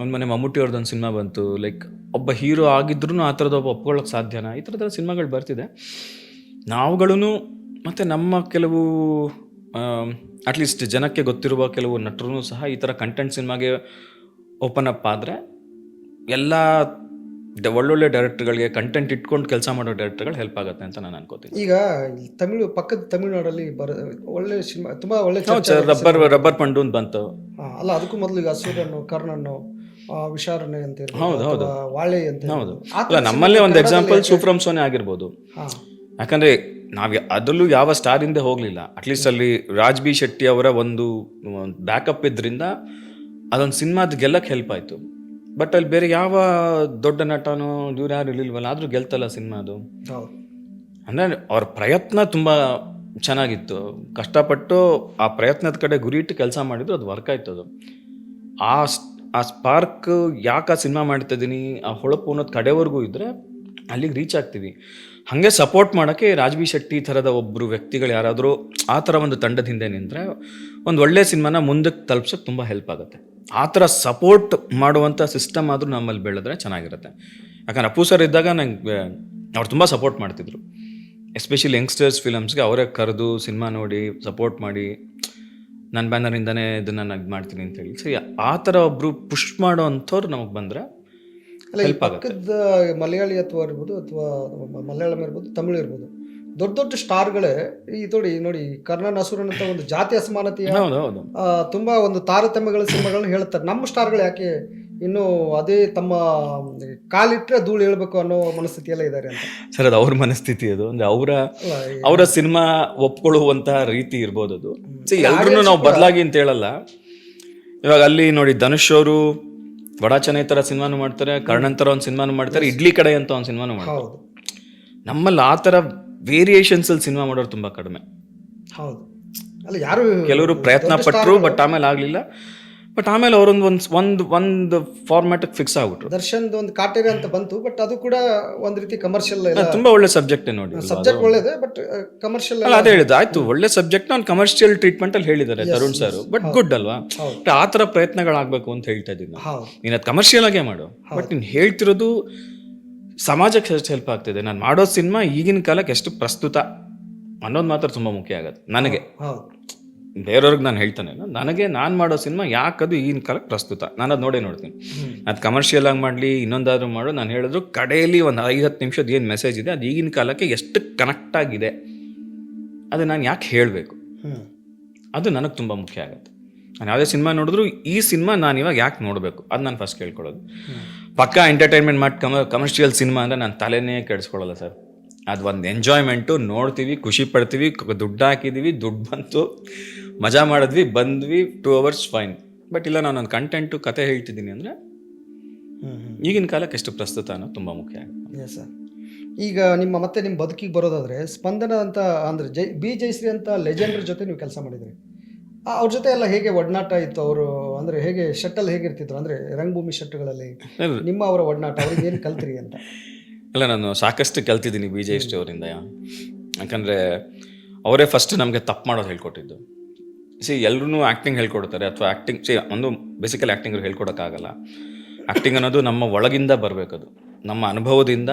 ಒಂದು ಮನೆ ಮಮ್ಮೂಟಿ ಅವ್ರದ್ದು ಒಂದು ಸಿನಿಮಾ ಬಂತು ಲೈಕ್ ಒಬ್ಬ ಹೀರೋ ಆಗಿದ್ರೂ ಆ ಥರದ ಒಬ್ಬ ಒಪ್ಕೊಳ್ಳೋಕೆ ಸಾಧ್ಯನಾ? ಈ ಥರದ ಸಿನಿಮಾಗಳು ಬರ್ತಿದೆ. ನಾವುಗಳೂ ಮತ್ತು ನಮ್ಮ ಕೆಲವು ಅಟ್ಲೀಸ್ಟ್ ಜನಕ್ಕೆ ಗೊತ್ತಿರುವ ಕೆಲವು ನಟರು ಸಹ ಈ ಥರ ಕಂಟೆಂಟ್ ಸಿನಿಮಾಗೆ ಓಪನ್ ಅಪ್ ಆದರೆ ಎಲ್ಲ ಒಳ್ಳೊಳ್ಳೆ ಡೈರೆಕ್ಟರ್ಗಳಿಗೆ ಕಂಟೆಂಟ್ ಇಟ್ಕೊಂಡು ಕೆಲಸ ಮಾಡೋ ಡೈರೆಕ್ಟರ್ಗಳು ಹೆಲ್ಪ್ ಆಗುತ್ತೆ ಅಂತ ನಾನು ಅನ್ಕೋತೀನಿ. ಈಗ ತಮಿಳು ಪಕ್ಕದ ತಮಿಳುನಾಡಲ್ಲಿ ಬರ ಒಳ್ಳೆ ಸಿನಿಮಾ ತುಂಬ ಒಳ್ಳೆ ರಬ್ಬರ್ ರಬ್ಬರ್ ಪಂಡು ಅಂತ ಬಂತು. ಅಲ್ಲ ಅದಕ್ಕೂ ಮೊದಲು ಈಗ ಸೂರ್ಯನು ಕರ್ಣನ್ನು ಆ, ವಿಶಾರಣೆ ಅಂತ ಹೌದು, ಹೌದು. ವಾಳೆ ಅಂತ ಹೌದು. ಅಲ್ಲ ನಮ್ಮಲ್ಲೇ ಒಂದು ಎಕ್ಸಾಂಪಲ್ ಸೂಫ್ರಮ್ ಸೋನೆ ಆಗಿರ್ಬೋದು. ಯಾಕಂದ್ರೆ ನಾವು ಅದರಲ್ಲೂ ಯಾವ ಸ್ಟಾರ್ ಹಿಂದೆ ಹೋಗಲಿಲ್ಲ. ಅಟ್ಲೀಸ್ಟ್ ಅಲ್ಲಿ ರಾಜ್ ಬಿ ಶೆಟ್ಟಿ ಅವರ ಒಂದು ಬ್ಯಾಕಪ್ ಇದ್ರಿಂದ ಅದೊಂದು ಸಿನಿಮಾದ ಗೆಲ್ಲಕ್ಕೆ ಹೆಲ್ಪ್ ಆಯಿತು. ಬಟ್ ಅಲ್ಲಿ ಬೇರೆ ಯಾವ ದೊಡ್ಡ ನಟನೋ ಇವ್ರು ಯಾರು ಇರಲಿಲ್ವಲ್ಲ ಆದರೂ ಗೆಲ್ತಲ್ಲ ಸಿನಿಮಾ ಅದು ಅಂದರೆ ಅವ್ರ ಪ್ರಯತ್ನ ತುಂಬ ಚೆನ್ನಾಗಿತ್ತು. ಕಷ್ಟಪಟ್ಟು ಆ ಪ್ರಯತ್ನದ ಕಡೆ ಗುರಿ ಇಟ್ಟು ಕೆಲಸ ಮಾಡಿದ್ರು ಅದು ವರ್ಕ್ ಆಯ್ತು ಅದು. ಆ ಆ ಸ್ಪಾರ್ಕ್ ಯಾಕೆ ಆ ಸಿನಿಮಾ ಮಾಡ್ತಿದ್ದೀನಿ ಆ ಹೊಳಪು ಅನ್ನೋದು ಕಡೆವರೆಗೂ ಇದ್ದರೆ ಅಲ್ಲಿಗೆ ರೀಚ್ ಆಗ್ತೀವಿ. ಹಾಗೆ ಸಪೋರ್ಟ್ ಮಾಡೋಕ್ಕೆ ರಾಜ್ಬಿ ಶೆಟ್ಟಿ ಥರದ ಒಬ್ಬರು ವ್ಯಕ್ತಿಗಳು ಯಾರಾದರೂ ಆ ಥರ ಒಂದು ತಂಡದ ಹಿಂದೆ ನಿಂತರೆ ಒಂದು ಒಳ್ಳೆ ಸಿನಿಮಾನ ಮುಂದಕ್ಕೆ ತಲುಪ್ಸೋಕ್ಕೆ ತುಂಬ ಹೆಲ್ಪ್ ಆಗುತ್ತೆ. ಆ ಥರ ಸಪೋರ್ಟ್ ಮಾಡುವಂಥ ಸಿಸ್ಟಮ್ ಆದರೂ ನಮ್ಮಲ್ಲಿ ಬೆಳೆದ್ರೆ ಚೆನ್ನಾಗಿರುತ್ತೆ. ಯಾಕಂದ್ರೆ ಅಪ್ಪು ಸರ್ ಇದ್ದಾಗ ನಂಗೆ, ಅವ್ರು ತುಂಬ ಸಪೋರ್ಟ್ ಮಾಡ್ತಿದ್ರು. ಎಸ್ಪೆಷಲಿ ಯಂಗ್ಸ್ಟರ್ಸ್ ಫಿಲಮ್ಸ್ಗೆ ಅವರೇ ಕರೆದು ಸಿನಿಮಾ ನೋಡಿ ಸಪೋರ್ಟ್ ಮಾಡಿ ನನ್ನ ಬ್ಯಾನರಿಂದನೇ ಇದನ್ನು ನಾನು ಇದು ಮಾಡ್ತೀನಿ ಅಂತ ಹೇಳಿ. ಸೊ ಆ ಥರ ಒಬ್ಬರು ಪುಷ್ ಮಾಡೋ ಅಂಥವ್ರು ನಮಗೆ ಬಂದರೆ ಅಲ್ಲ ಆಗುತ್ತೆ. ಪಕ್ಕದ ಮಲಯಾಳಿ ಅಥವಾ ಇರ್ಬೋದು ಅಥವಾ ಮಲಯಾಳಂ ಇರ್ಬೋದು ತಮಿಳು ಇರ್ಬೋದು ದೊಡ್ಡ ದೊಡ್ಡ ಸ್ಟಾರ್ಗಳೇ ಈ ನೋಡಿ ನೋಡಿ ಕರ್ಣನ್ ಹಸುರನ್ ಅಂತ ಒಂದು ಜಾತಿ ಅಸಮಾನತೆಯ ಹೌದು ಹೌದು. ಆ, ತುಂಬಾ ಒಂದು ತಾರತಮ್ಯಗಳ ಸಿನಿಮಾಗಳನ್ನ ಹೇಳ್ತಾರೆ. ನಮ್ಮ ಸ್ಟಾರ್ಗಳು ಯಾಕೆ ಇನ್ನು ಅದೇ ತಮ್ಮ ಕಾಲಿಟ್ಟರೆ ಧೂಳು ಹೇಳ್ಬೇಕು ಅನ್ನೋ ಮನಸ್ಥಿತಿಯೆಲ್ಲ ಇದ್ದಾರೆ ಅಂತ. ಸರ್ ಅದು ಅವ್ರ ಮನಸ್ಥಿತಿ ಅದು. ಅಂದ್ರೆ ಅವರ ಅಲ್ಲ ಈ- ಅವರ ಸಿನಿಮಾ ಒಪ್ಕೊಳ್ಳುವಂತಹ ರೀತಿ ಇರ್ಬೋದು ಅದು. ಎಲ್ರೂ ನಾವು ಬದಲಾಗಿ ಅಂತ ಹೇಳಲ್ಲ. ಇವಾಗ ಅಲ್ಲಿ ನೋಡಿ ಧನುಷ್ ಅವರು ಬಡ ತರ ಥರ ಸಿನಿಮಾನು ಮಾಡ್ತಾರೆ ಕರ್ಣಂತರ ಒಂದು ಸಿನಿಮಾನು ಮಾಡ್ತಾರೆ ಇಡ್ಲಿ ಕಡೆ ಅಂತ ಒಂದು ಸಿನಿಮಾನು ಮಾಡ್ತಾರೆ. ಹೌದು. ನಮ್ಮಲ್ಲಿ ಆ ಥರ ವೇರಿಯೇಷನ್ಸ್ ಅಲ್ಲಿ ಸಿನಿಮಾ ಮಾಡೋರು ತುಂಬ ಕಡಿಮೆ. ಹೌದು. ಅಲ್ಲ ಯಾರು ಕೆಲವರು ಪ್ರಯತ್ನ ಪಟ್ಟರು ಬಟ್ ಆಮೇಲೆ ಆಗಲಿಲ್ಲ. ಬಟ್ ಆಮೇಲೆ ಅವರೊಂದು ಒಂದು ಒಂದು ಒಂದು ಫಾರ್ಮ್ಯಾಟ್ ಫಿಕ್ಸ್ ಆಗ್ಬಿಟ್ರು. ದರ್ಶನ್ ಒಂದು ಕಾಟೇರಿ ಅಂತ ಬಂತು ಬಟ್ ಅದು ಕೂಡ ಒಂದ್ ರೀತಿ ಕಮರ್ಷಿಯಲ್ ತುಂಬಾ ಒಳ್ಳೆ ಸಬ್ಜೆಕ್ಟ್ ನೋಡಿ? ಸಬ್ಜೆಕ್ಟ್ ಒಳ್ಳೇದೆ ಬಟ್ ಕಮರ್ಷಿಯಲ್ ಅದೇ ಹೇಳಿದ್ದು ಆಯ್ತು ಒಳ್ಳೆ ಸಬ್ಜೆಕ್ಟ್ ನಾನು ಕಮರ್ಷಿಯಲ್ ಟ್ರೀಟ್ಮೆಂಟ್ ಅಲ್ಲಿ ಹೇಳಿದ್ದಾರೆ ತರುಣ್ ಸರ್. ಬಟ್ ಗುಡ್ ಅಲ್ವಾ? ಆ ತರ ಪ್ರಯತ್ನಗಳಾಗಬೇಕು ಅಂತ ಹೇಳ್ತಾ ಇದ್ದೀನಿ ನಾನು. ಅದು ಕಮರ್ಷಿಯಲ್ ಆಗೇ ಮಾಡು. ಬಟ್ ನೀನು ಹೇಳ್ತಿರೋದು ಸಮಾಜಕ್ಕೆ ಎಷ್ಟು ಹೆಲ್ಪ್ ಆಗ್ತಿದೆ. ನಾನು ಮಾಡೋ ಸಿನಿಮಾ ಈಗಿನ ಕಾಲಕ್ಕೆ ಎಷ್ಟು ಪ್ರಸ್ತುತ ಅನ್ನೋದು ಮಾತ್ರ ತುಂಬಾ ಮುಖ್ಯ ಆಗುತ್ತೆ ನನಗೆ. ಬೇರೆಯವ್ರಿಗೆ ನಾನು ಹೇಳ್ತಾನೆ. ನನಗೆ ನಾನು ಮಾಡೋ ಸಿನಿಮಾ ಯಾಕದು ಈಗಿನ ಕಾಲಕ್ಕೆ ಪ್ರಸ್ತುತ. ನಾನು ಅದು ನೋಡೇ ನೋಡ್ತೀನಿ. ಅದು ಕಮರ್ಷಿಯಲ್ ಆಗಿ ಮಾಡಲಿ ಇನ್ನೊಂದಾದರೂ ಮಾಡು ನಾನು ಹೇಳಿದ್ರು ಕಡೆಯಲ್ಲಿ ಒಂದು ಐದು ಹತ್ತು ನಿಮಿಷದ ಏನು ಮೆಸೇಜ್ ಇದೆ ಅದು ಈಗಿನ ಕಾಲಕ್ಕೆ ಎಷ್ಟು ಕನೆಕ್ಟ್ ಆಗಿದೆ ಅದು ನಾನು ಯಾಕೆ ಹೇಳಬೇಕು? ಅದು ನನಗೆ ತುಂಬ ಮುಖ್ಯ ಆಗುತ್ತೆ. ನಾನು ಯಾವುದೇ ಸಿನಿಮಾ ನೋಡಿದ್ರು ಈ ಸಿನಿಮಾ ನಾನು ಇವಾಗ ಯಾಕೆ ನೋಡಬೇಕು? ಅದು ನಾನು ಫಸ್ಟ್ ಕೇಳ್ಕೊಳ್ಳೋದು. ಪಕ್ಕ ಎಂಟರ್ಟೈನ್ಮೆಂಟ್ ಮಾಡಿ ಕಮ ಕಮರ್ಷಿಯಲ್ ಸಿನಿಮಾ ಅಂದರೆ ನಾನು ತಲೆನೇ ಕೆಡಿಸ್ಕೊಳ್ಳಲ್ಲ ಸರ್. ಅದು ಒಂದು ಎಂಜಾಯ್ಮೆಂಟು ನೋಡ್ತೀವಿ ಖುಷಿ ಪಡ್ತೀವಿ ದುಡ್ಡು ಹಾಕಿದ್ದೀವಿ ದುಡ್ಡು ಬಂತು ಮಜಾ ಮಾಡಿದ್ವಿ ಬಂದ್ವಿ ಟೂ ಅವರ್ಸ್ ಫೈನ್ ಬಟ್ ಇಲ್ಲ ನಾನು ಒಂದು ಕಂಟೆಂಟು ಕತೆ ಹೇಳ್ತಿದ್ದೀನಿ ಅಂದರೆ ಈಗಿನ ಕಾಲಕ್ಕೆ ಎಷ್ಟು ಪ್ರಸ್ತುತ ಅನ್ನೋದು ತುಂಬ ಮುಖ್ಯ. ಎಸ್ ಸರ್ ಈಗ ನಿಮ್ಮ ಮತ್ತೆ ನಿಮ್ಮ ಬದುಕಿಗೆ ಬರೋದಾದರೆ ಸ್ಪಂದನ ಅಂತ ಅಂದರೆ ಜೈ ಬಿ ಜಯಶ್ರೀ ಅಂತ ಲೆಜೆಂಡ್ರ ಜೊತೆ ನೀವು ಕೆಲಸ ಮಾಡಿದ್ರಿ. ಅವ್ರ ಜೊತೆ ಎಲ್ಲ ಹೇಗೆ ಒಡನಾಟ ಇತ್ತು ಅವರು ಅಂದರೆ ಹೇಗೆ ಶಟ್ಟಲ್ ಹೇಗಿರ್ತಿದ್ರು ಅಂದರೆ ರಂಗಭೂಮಿ ಶಟ್ಟುಗಳಲ್ಲಿ ನಿಮ್ಮ ಅವರ ಒಡನಾಟ ಅವ್ರಿಗೆ ಏನು ಕಲ್ತ್ರಿ ಅಂತ? *laughs* ಇಲ್ಲ, ನಾನು ಸಾಕಷ್ಟು ಕಲ್ತಿದ್ದೀನಿ ಬಿ ಜೆ ಎಷ್ಟು ಅವರಿಂದ. ಯಾಕಂದರೆ ಅವರೇ ಫಸ್ಟ್ ನಮಗೆ ತಪ್ಪು ಮಾಡೋದು ಹೇಳ್ಕೊಟ್ಟಿದ್ದು. ಸಿ ಎಲ್ಲರೂ ಆ್ಯಕ್ಟಿಂಗ್ ಹೇಳ್ಕೊಡ್ತಾರೆ ಅಥವಾ ಆ್ಯಕ್ಟಿಂಗ್ ಸಿ ಒಂದು ಬೇಸಿಕಲಿ ಆ್ಯಕ್ಟಿಂಗ್ ಹೇಳ್ಕೊಡೋಕ್ಕಾಗಲ್ಲ. ಆ್ಯಕ್ಟಿಂಗ್ ಅನ್ನೋದು ನಮ್ಮ ಒಳಗಿಂದ ಬರಬೇಕದು. ನಮ್ಮ ಅನುಭವದಿಂದ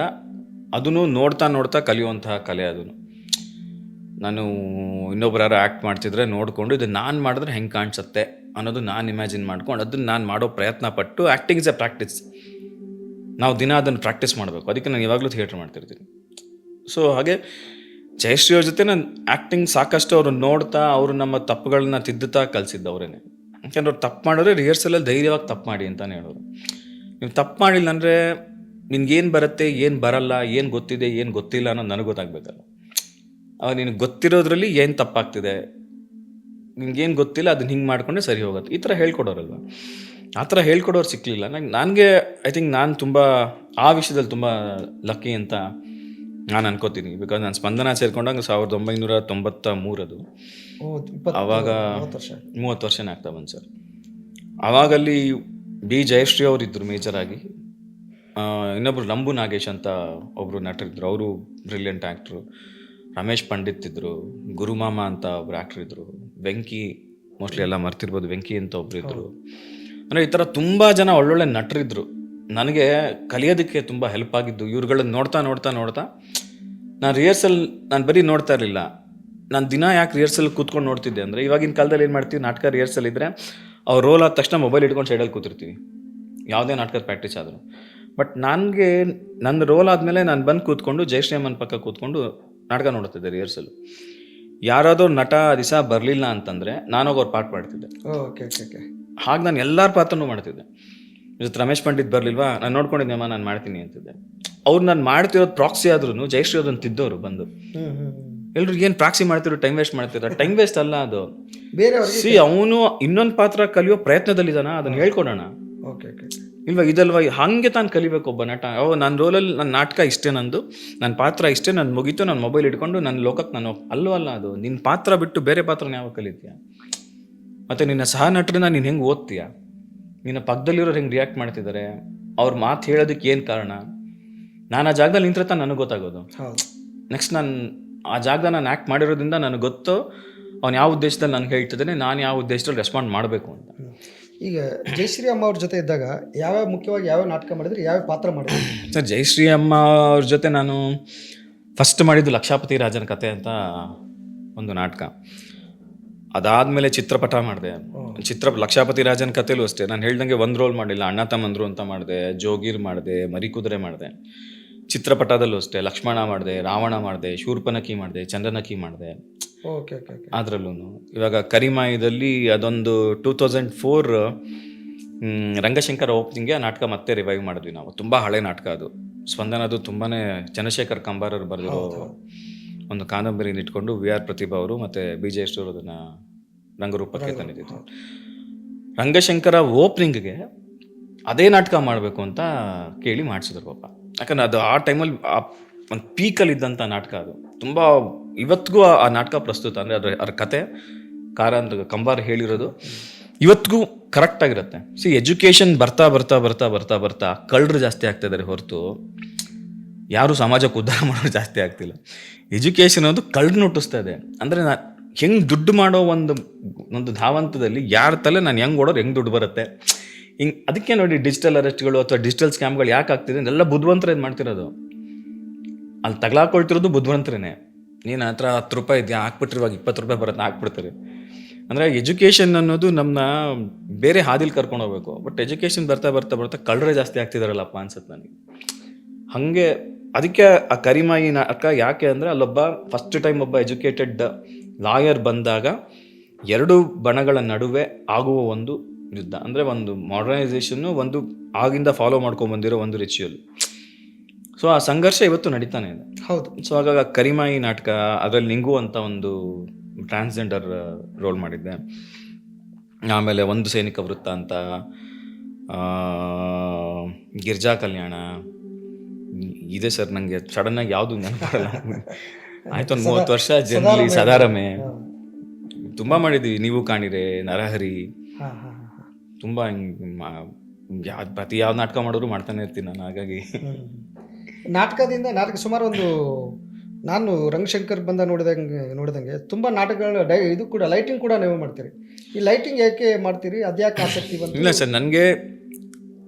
ಅದನ್ನು ನೋಡ್ತಾ ನೋಡ್ತಾ ಕಲಿಯುವಂತಹ ಕಲೆ ಅದನ್ನು ನಾನು ಇನ್ನೊಬ್ರು ಯಾರು ಆ್ಯಕ್ಟ್ ಮಾಡ್ತಿದ್ರೆ ನೋಡಿಕೊಂಡು ಇದು ನಾನು ಮಾಡಿದ್ರೆ ಹೆಂಗೆ ಕಾಣಿಸುತ್ತೆ ಅನ್ನೋದು ನಾನು ಇಮ್ಯಾಜಿನ್ ಮಾಡ್ಕೊಂಡು ಅದನ್ನು ನಾನು ಮಾಡೋ ಪ್ರಯತ್ನ ಪಟ್ಟು ಆ್ಯಕ್ಟಿಂಗ್ ಇಸ್ ಎ ಪ್ರಾಕ್ಟೀಸ್ ನಾವು ದಿನ ಅದನ್ನು ಪ್ರಾಕ್ಟೀಸ್ ಮಾಡಬೇಕು. ಅದಕ್ಕೆ ನಾನು ಯಾವಾಗಲೂ ಥಿಯೇಟ್ರ್ ಮಾಡ್ತಿರ್ತೀನಿ. ಸೊ ಹಾಗೆ ಜಯಶ್ರೀ ಅವ್ರ ಜೊತೆ ನಾನು ಆ್ಯಕ್ಟಿಂಗ್ ಸಾಕಷ್ಟು ಅವರು ನೋಡ್ತಾ, ಅವರು ನಮ್ಮ ತಪ್ಪುಗಳನ್ನ ತಿದ್ದುತ್ತಾ ಕಲಿಸಿದ್ದು ಅವರೇನೆ. ಯಾಕಂದ್ರೆ ಅವ್ರು ತಪ್ಪು ಮಾಡಿದ್ರೆ ರಿಹರ್ಸಲಲ್ಲಿ ಧೈರ್ಯವಾಗಿ ತಪ್ಪು ಮಾಡಿ ಅಂತಲೇ ಹೇಳೋರು. ನೀವು ತಪ್ಪು ಮಾಡಿಲ್ಲ ಅಂದರೆ ನಿನ್ಗೇನು ಬರುತ್ತೆ, ಏನು ಬರಲ್ಲ, ಏನು ಗೊತ್ತಿದೆ, ಏನು ಗೊತ್ತಿಲ್ಲ ಅನ್ನೋದು ನನಗೆ ಗೊತ್ತಾಗಬೇಕಲ್ಲ. ಅವಾಗ ನಿನಗೆ ಗೊತ್ತಿರೋದ್ರಲ್ಲಿ ಏನು ತಪ್ಪಾಗ್ತಿದೆ ನಿನಗೇನು ಗೊತ್ತಿಲ್ಲ, ಅದನ್ನ ಹಿಂಗೆ ಮಾಡಿಕೊಂಡ್ರೆ ಸರಿ ಹೋಗುತ್ತೆ. ಈ ಥರ ಹೇಳ್ಕೊಡೋರಲ್ವ? ಆ ಥರ ಹೇಳ್ಕೊಡೋರು ಸಿಕ್ಕಲಿಲ್ಲ ನಂಗೆ ನನಗೆ ಐ ಥಿಂಕ್ ನಾನು ತುಂಬ ಆ ವಿಷಯದಲ್ಲಿ ತುಂಬ ಲಕ್ಕಿ ಅಂತ ನಾನು ಅನ್ಕೋತೀನಿ. ಬಿಕಾಸ್ ನಾನು ಸ್ಪಂದನ ಸೇರ್ಕೊಂಡಾಗ ಸಾವಿರದ ಒಂಬೈನೂರ ತೊಂಬತ್ತ ಮೂರದು ಅವಾಗ ಮೂವತ್ತು ವರ್ಷ. ಮೂವತ್ತು ವರ್ಷನೇ ಆಗ್ತಾ ಬಂತು ಸರ್. ಆವಾಗಲ್ಲಿ ಬಿ ಜಯಶ್ರೀ ಅವರು ಇದ್ದರು ಮೇಜರಾಗಿ ಇನ್ನೊಬ್ರು ಲಂಬು ನಾಗೇಶ್ ಅಂತ ಒಬ್ಬರು ನಟರಿದ್ದರು ಅವರು ಬ್ರಿಲಿಯಂಟ್ ಆ್ಯಕ್ಟ್ರು ರಮೇಶ್ ಪಂಡಿತ್ ಇದ್ದರು ಗುರುಮಾಮ ಅಂತ ಒಬ್ರು ಆ್ಯಕ್ಟ್ರ್ ಇದ್ದರು ವೆಂಕಿ ಮೋಸ್ಟ್ಲಿ ಎಲ್ಲ ಮರ್ತಿರ್ಬೋದು. ವೆಂಕಿ ಅಂತ ಒಬ್ರು ಇದ್ದರು ಅಂದರೆ ಈ ಥರ ತುಂಬ ಜನ ಒಳ್ಳೊಳ್ಳೆ ನಟರಿದ್ರು. ನನಗೆ ಕಲಿಯೋದಕ್ಕೆ ತುಂಬ ಹೆಲ್ಪ್ ಆಗಿದ್ದು, ಇವ್ರುಗಳನ್ನ ನೋಡ್ತಾ ನೋಡ್ತಾ ನೋಡ್ತಾ, ನಾನು ರಿಹರ್ಸಲ್ ನಾನು ಬರೀ ನೋಡ್ತಾ ಇರಲಿಲ್ಲ. ನಾನು ದಿನ ಯಾಕೆ ರಿಹರ್ಸಲ್ ಕೂತ್ಕೊಂಡು ನೋಡ್ತಿದ್ದೆ ಅಂದರೆ, ಇವಾಗಿನ ಕಾಲದಲ್ಲಿ ಏನು ಮಾಡ್ತೀವಿ, ನಾಟಕ ರಿಹರ್ಸಲ್ ಇದ್ದರೆ ಅವ್ರು ರೋಲ್ ಆದ ತಕ್ಷಣ ಮೊಬೈಲ್ ಇಟ್ಕೊಂಡು ಸೈಡಲ್ಲಿ ಕೂತಿರ್ತೀವಿ. ಯಾವುದೇ ನಾಟಕದ ಪ್ರಾಕ್ಟೀಸ್ ಆದರೂ. ಬಟ್ ನನಗೆ ನನ್ನ ರೋಲ್ ಆದಮೇಲೆ ನಾನು ಬಂದು ಕೂತ್ಕೊಂಡು ಜಯಶ್ರೀ ಅಮ್ಮನ ಪಕ್ಕ ಕೂತ್ಕೊಂಡು ನಾಟಕ ನೋಡ್ತಿದ್ದೆ ರಿಹರ್ಸಲ್ ಯಾರಾದರೂ ನಟ ದಿವಸ ಬರಲಿಲ್ಲ ಅಂತಂದರೆ, ನಾನೋಗಿ ಅವ್ರು ಪಾಠ ಮಾಡ್ತಿದ್ದೆ. ಓಕೆ ಓಕೆ ಓಕೆ ಹಾಗೆ ನಾನು ಎಲ್ಲರ ಪಾತ್ರನೂ ಮಾಡ್ತಿದ್ದೆ. ಇವತ್ತು ರಮೇಶ್ ಪಂಡಿತ್ ಬರಲಿಲ್ವಾ? ನಾನು ನೋಡ್ಕೊಂಡಿದ್ದೆಮ್ಮ ನಾನು ಮಾಡ್ತೀನಿ ಅಂತಿದ್ದೆ. ಅವ್ರು ನಾನು ಮಾಡ್ತಿರೋದು ಪ್ರಾಕ್ಸಿ ಆದ್ರೂ ಜಯಶ್ರೀ ಅದನ್ನು ತಿದ್ದವರು ಬಂದು. ಎಲ್ರು ಏನು ಪ್ರಾಕ್ಸಿ ಮಾಡ್ತಿರೋ ಟೈಮ್ ವೇಸ್ಟ್ ಮಾಡ್ತಿರ ಟೈಮ್ ವೇಸ್ಟ್ ಅಲ್ಲ ಅದು. ಬೇರೆ ಸಿ ಅವನು ಇನ್ನೊಂದು ಪಾತ್ರ ಕಲಿಯೋ ಪ್ರಯತ್ನದಲ್ಲಿದ್ದಾನ ಅದನ್ನ ಹೇಳ್ಕೊಡೋಣ. ಇಲ್ವಾ ಇದಲ್ವಾ ಹಂಗೆ ತಾನು ಕಲಿಬೇಕು ಒಬ್ಬ ನಟ. ಓ ನನ್ನ ರೋಲಲ್ಲಿ ನನ್ನ ನಾಟಕ ಇಷ್ಟೇ ನಂದು ನನ್ನ ಪಾತ್ರ ಇಷ್ಟೇ ನಾನು ಮುಗೀತು ನಾನು ಮೊಬೈಲ್ ಇಟ್ಕೊಂಡು ನನ್ನ ಲೋಕಕ್ಕೆ ನಾನು ಅಲ್ಲವಲ್ಲ ಅದು? ನಿನ್ನ ಪಾತ್ರ ಬಿಟ್ಟು ಬೇರೆ ಪಾತ್ರನ ಯಾವಾಗ ಕಲಿತೀಯ? ಮತ್ತು ನಿನ್ನ ಸಹ ನಟರನ್ನ ನೀನು ಹೆಂಗೆ ಓದ್ತೀಯ? ನಿನ್ನ ಪಕ್ಕದಲ್ಲಿರೋರು ಹೆಂಗೆ ರಿಯಾಕ್ಟ್ ಮಾಡ್ತಿದ್ದಾರೆ ಅವ್ರ ಮಾತು ಹೇಳೋದಕ್ಕೆ ಏನು ಕಾರಣ? ನಾನು ಆ ಜಾಗದಲ್ಲಿ ನಿಂತ್ರೆ ತಾನು ನನಗೆ ಗೊತ್ತಾಗೋದು. ನೆಕ್ಸ್ಟ್ ನಾನು ಆ ಜಾಗದ ನಾನು ಆ್ಯಕ್ಟ್ ಮಾಡಿರೋದ್ರಿಂದ ನನಗೆ ಗೊತ್ತು ಅವ್ನು ಯಾವ ಉದ್ದೇಶದಲ್ಲಿ ನನಗೆ ಹೇಳ್ತಿದ್ದಾನೆ ನಾನು ಯಾವ ಉದ್ದೇಶದಲ್ಲಿ ರೆಸ್ಪಾಂಡ್ ಮಾಡಬೇಕು ಅಂತ. ಈಗ ಜಯಶ್ರೀ ಅಮ್ಮ ಅವ್ರ ಜೊತೆ ಇದ್ದಾಗ ಯಾವ್ಯಾವ ಮುಖ್ಯವಾಗಿ ಯಾವ್ಯಾವ ನಾಟಕ ಮಾಡಿದ್ರೆ ಯಾವ್ಯಾವ ಪಾತ್ರ ಮಾಡಿದ್ರಿ? ಸರ್ ಜಯಶ್ರೀ ಅಮ್ಮ ಅವ್ರ ಜೊತೆ ನಾನು ಫಸ್ಟ್ ಮಾಡಿದ್ದು ಲಕ್ಷಾಪತಿ ರಾಜನ ಕತೆ ಅಂತ ಒಂದು ನಾಟಕ. ಅದಾದಮೇಲೆ ಚಿತ್ರಪಟ ಮಾಡಿದೆ. ಚಿತ್ರ ಲಕ್ಷಾಪತಿ ರಾಜನ್ ಕಥೆಲೂ ಅಷ್ಟೇ. ನಾನು ಹೇಳ್ದಂಗೆ ಒಂದು ರೋಲ್ ಮಾಡಿಲ್ಲ ಅಣ್ಣ ತಮ್ಮಂದ್ರು ಅಂತ ಮಾಡಿದೆ ಜೋಗೀರ್ ಮಾಡಿದೆ ಮರಿಕುದುರೆ ಮಾಡಿದೆ. ಚಿತ್ರಪಟದಲ್ಲೂ ಅಷ್ಟೇ. ಲಕ್ಷ್ಮಣ ಮಾಡಿದೆ ರಾವಣ ಮಾಡಿದೆ ಶೂರ್ಪನಕಿ ಮಾಡಿದೆ ಚಂದನಕಿ ಮಾಡಿದೆ. ಅದರಲ್ಲೂ ಇವಾಗ ಕರಿಮಾಯದಲ್ಲಿ ಅದೊಂದು ಟೂ ತೌಸಂಡ್ ಫೋರ್ ರಂಗಶಂಕರ ಓಪನಿಂಗ್ಗೆ ಆ ನಾಟಕ ಮತ್ತೆ ರಿವೈವ್ ಮಾಡಿದ್ವಿ ನಾವು. ತುಂಬ ಹಳೆ ನಾಟಕ ಅದು. ಸ್ಪಂದನದು ತುಂಬಾ ಚಂದ್ರಶೇಖರ್ ಕಂಬಾರರು ಬರೆದಿರೋ ಒಂದು ಕಾದಂಬರಿನ ಇಟ್ಕೊಂಡು ವಿ ಆರ್ ಪ್ರತಿಭಾ ಅವರು ಮತ್ತು ಬಿ ಜೆ ಅವರು ಅದನ್ನು ರಂಗರೂಪಕ್ಕೆ ತಂದಿದ್ದು. ರಂಗಶಂಕರ ಓಪನಿಂಗ್ಗೆ ಅದೇ ನಾಟಕ ಮಾಡಬೇಕು ಅಂತ ಕೇಳಿ ಮಾಡಿಸಿದ್ರು ಪಾಪ. ಯಾಕಂದ್ರೆ ಅದು ಆ ಟೈಮಲ್ಲಿ ಒಂದು ಪೀಕಲ್ಲಿ ಇದ್ದಂಥ ನಾಟಕ ಅದು. ತುಂಬ ಇವತ್ತಿಗೂ ಆ- ಆ ನಾಟಕ ಪ್ರಸ್ತುತ ಅಂದರೆ ಅದರ ಅದರ ಕತೆ ಕಾರ ಅಂತ ಕಂಬಾರ್ ಹೇಳಿರೋದು. ಇವತ್ತಿಗೂ ಕರೆಕ್ಟಾಗಿರುತ್ತೆ ಸಿ ಎಜುಕೇಷನ್ ಬರ್ತಾ ಬರ್ತಾ ಬರ್ತಾ ಬರ್ತಾ ಬರ್ತಾ ಕಳ್ಳರು ಜಾಸ್ತಿ ಆಗ್ತಾ ಇದ್ದಾರೆ ಹೊರತು. ಯಾರು ಸಮಾಜಕ್ಕೆ ಉದ್ಧಾರ *laughs* ಮಾಡೋರು ಜಾಸ್ತಿ ಆಗ್ತಿಲ್ಲ. ಎಜುಕೇಷನ್ ಅನ್ನೋದು ಕಳ್ಳ ನುಟ್ಟಿಸ್ತಾ ಇದೆ. ಅಂದರೆ ನಾ ಹೆಂಗೆ ದುಡ್ಡು ಮಾಡೋ ಒಂದು ಒಂದು ಧಾವಂತದಲ್ಲಿ ಯಾರ ತಲೆ ನಾನು ಹೆಂಗೆ ಓಡೋರು ಹೆಂಗೆ ದುಡ್ಡು ಬರುತ್ತೆ. ಹಿಂಗೆ ಅದಕ್ಕೆ ನೋಡಿ ಡಿಜಿಟಲ್ ಅರೆಸ್ಟ್ಗಳು ಅಥವಾ ಡಿಜಿಟಲ್ ಸ್ಕ್ಯಾಮ್ಗಳು ಯಾಕೆ ಆಗ್ತಿದೆ ಎಲ್ಲ ಬುದ್ಧಿವಂತರ ಏನು ಮಾಡ್ತಿರೋದು. ಅಲ್ಲಿ ತಗ್ಲಾಕೊಳ್ತಿರೋದು ಬುದ್ಧಿವಂತರೇ ನೀನು ಹತ್ರ ಹತ್ತು ರೂಪಾಯಿ ಇದೆಯಾ, ಹಾಕ್ಬಿಟ್ಟಿರುವಾಗ ಇಪ್ಪತ್ತು ರೂಪಾಯಿ ಬರುತ್ತೆ ಹಾಕ್ಬಿಡ್ತಾರೆ. ಅಂದರೆ ಎಜುಕೇಷನ್ ಅನ್ನೋದು ನಮ್ಮನ್ನ ಬೇರೆ ಹಾದಿಲಿ ಕರ್ಕೊಂಡು ಹೋಗ್ಬೇಕು. ಬಟ್ ಎಜುಕೇಷನ್ ಬರ್ತಾ ಬರ್ತಾ ಬರ್ತಾ ಕಳ್ಳರೇ ಜಾಸ್ತಿ ಆಗ್ತಿದಾರಲ್ಲಪ್ಪ ಅನ್ಸುತ್ತೆ ನನಗೆ. ಹಾಗೆ ಅದಕ್ಕೆ ಆ ಕರಿಮಾಯಿ ನಾಟಕ ಯಾಕೆ ಅಂದರೆ ಅಲ್ಲೊಬ್ಬ ಫಸ್ಟ್ ಟೈಮ್ ಒಬ್ಬ ಎಜುಕೇಟೆಡ್ ಲಾಯರ್ ಬಂದಾಗ ಎರಡು ಬಣಗಳ ನಡುವೆ ಆಗುವ ಒಂದು ಯುದ್ಧ. ಅಂದರೆ ಒಂದು ಮಾಡರ್ನೈಸೇಷನ್ನು ಒಂದು ಆಗಿಂದ ಫಾಲೋ ಮಾಡ್ಕೊಂಡು ಬಂದಿರೋ ಒಂದು ರಿಚುವಲ್ ಸೊ ಆ ಸಂಘರ್ಷ ಇವತ್ತು ನಡೀತಾನೆ ಇದೆ. ಹೌದು. ಸೊ ಹಾಗಾಗಿ ಕರಿಮಾಯಿ ನಾಟಕ ಅದರಲ್ಲಿ ನಿಂಗು ಅಂತ ಒಂದು ಟ್ರಾನ್ಸ್ಜೆಂಡರ್ ರೋಲ್ ಮಾಡಿದ್ದೆ. ಆಮೇಲೆ ಒಂದು ಸೈನಿಕ ವೃತ್ತ ಅಂತ ಗಿರ್ಜಾ ಕಲ್ಯಾಣ ಇದೆ ಸರ್ ನನಗೆ ಸಡನ್ನಾಗಿ ಯಾವುದು ನೆನಪಲ್ಲ *laughs* ಆಯ್ತು ಒಂದು ಮೂವತ್ತು ವರ್ಷ ಜನರಲಿ ಸದಾರಮೆ. ತುಂಬ ಮಾಡಿದ್ವಿ ನೀವು ಕಾಣಿರೆ ನರಹರಿ. ತುಂಬಾ ಯಾವ ಪ್ರತಿ ಯಾವ ನಾಟಕ ಮಾಡಿದ್ರು ಮಾಡ್ತಾನೆ ಇರ್ತೀನಿ ನಾನು ಹಾಗಾಗಿ. ನಾಟಕದಿಂದ ನಾಟಕ ಸುಮಾರು ಒಂದು ನಾನು ರಂಗಶಂಕರ್ ಬಂದ ನೋಡಿದಂಗೆ ನೋಡಿದಂಗೆ ತುಂಬ ನಾಟಕಗಳ ಡೈ ಇದು ಕೂಡ ಲೈಟಿಂಗ್ ಕೂಡ ನೀವು ಮಾಡ್ತೀರಿ. ಈ ಲೈಟಿಂಗ್ ಯಾಕೆ ಮಾಡ್ತೀರಿ? ಅದ್ಯಾಕೆ ಆಸಕ್ತಿ ಬಂತು? ಇಲ್ಲ ಸರ್ ನನಗೆ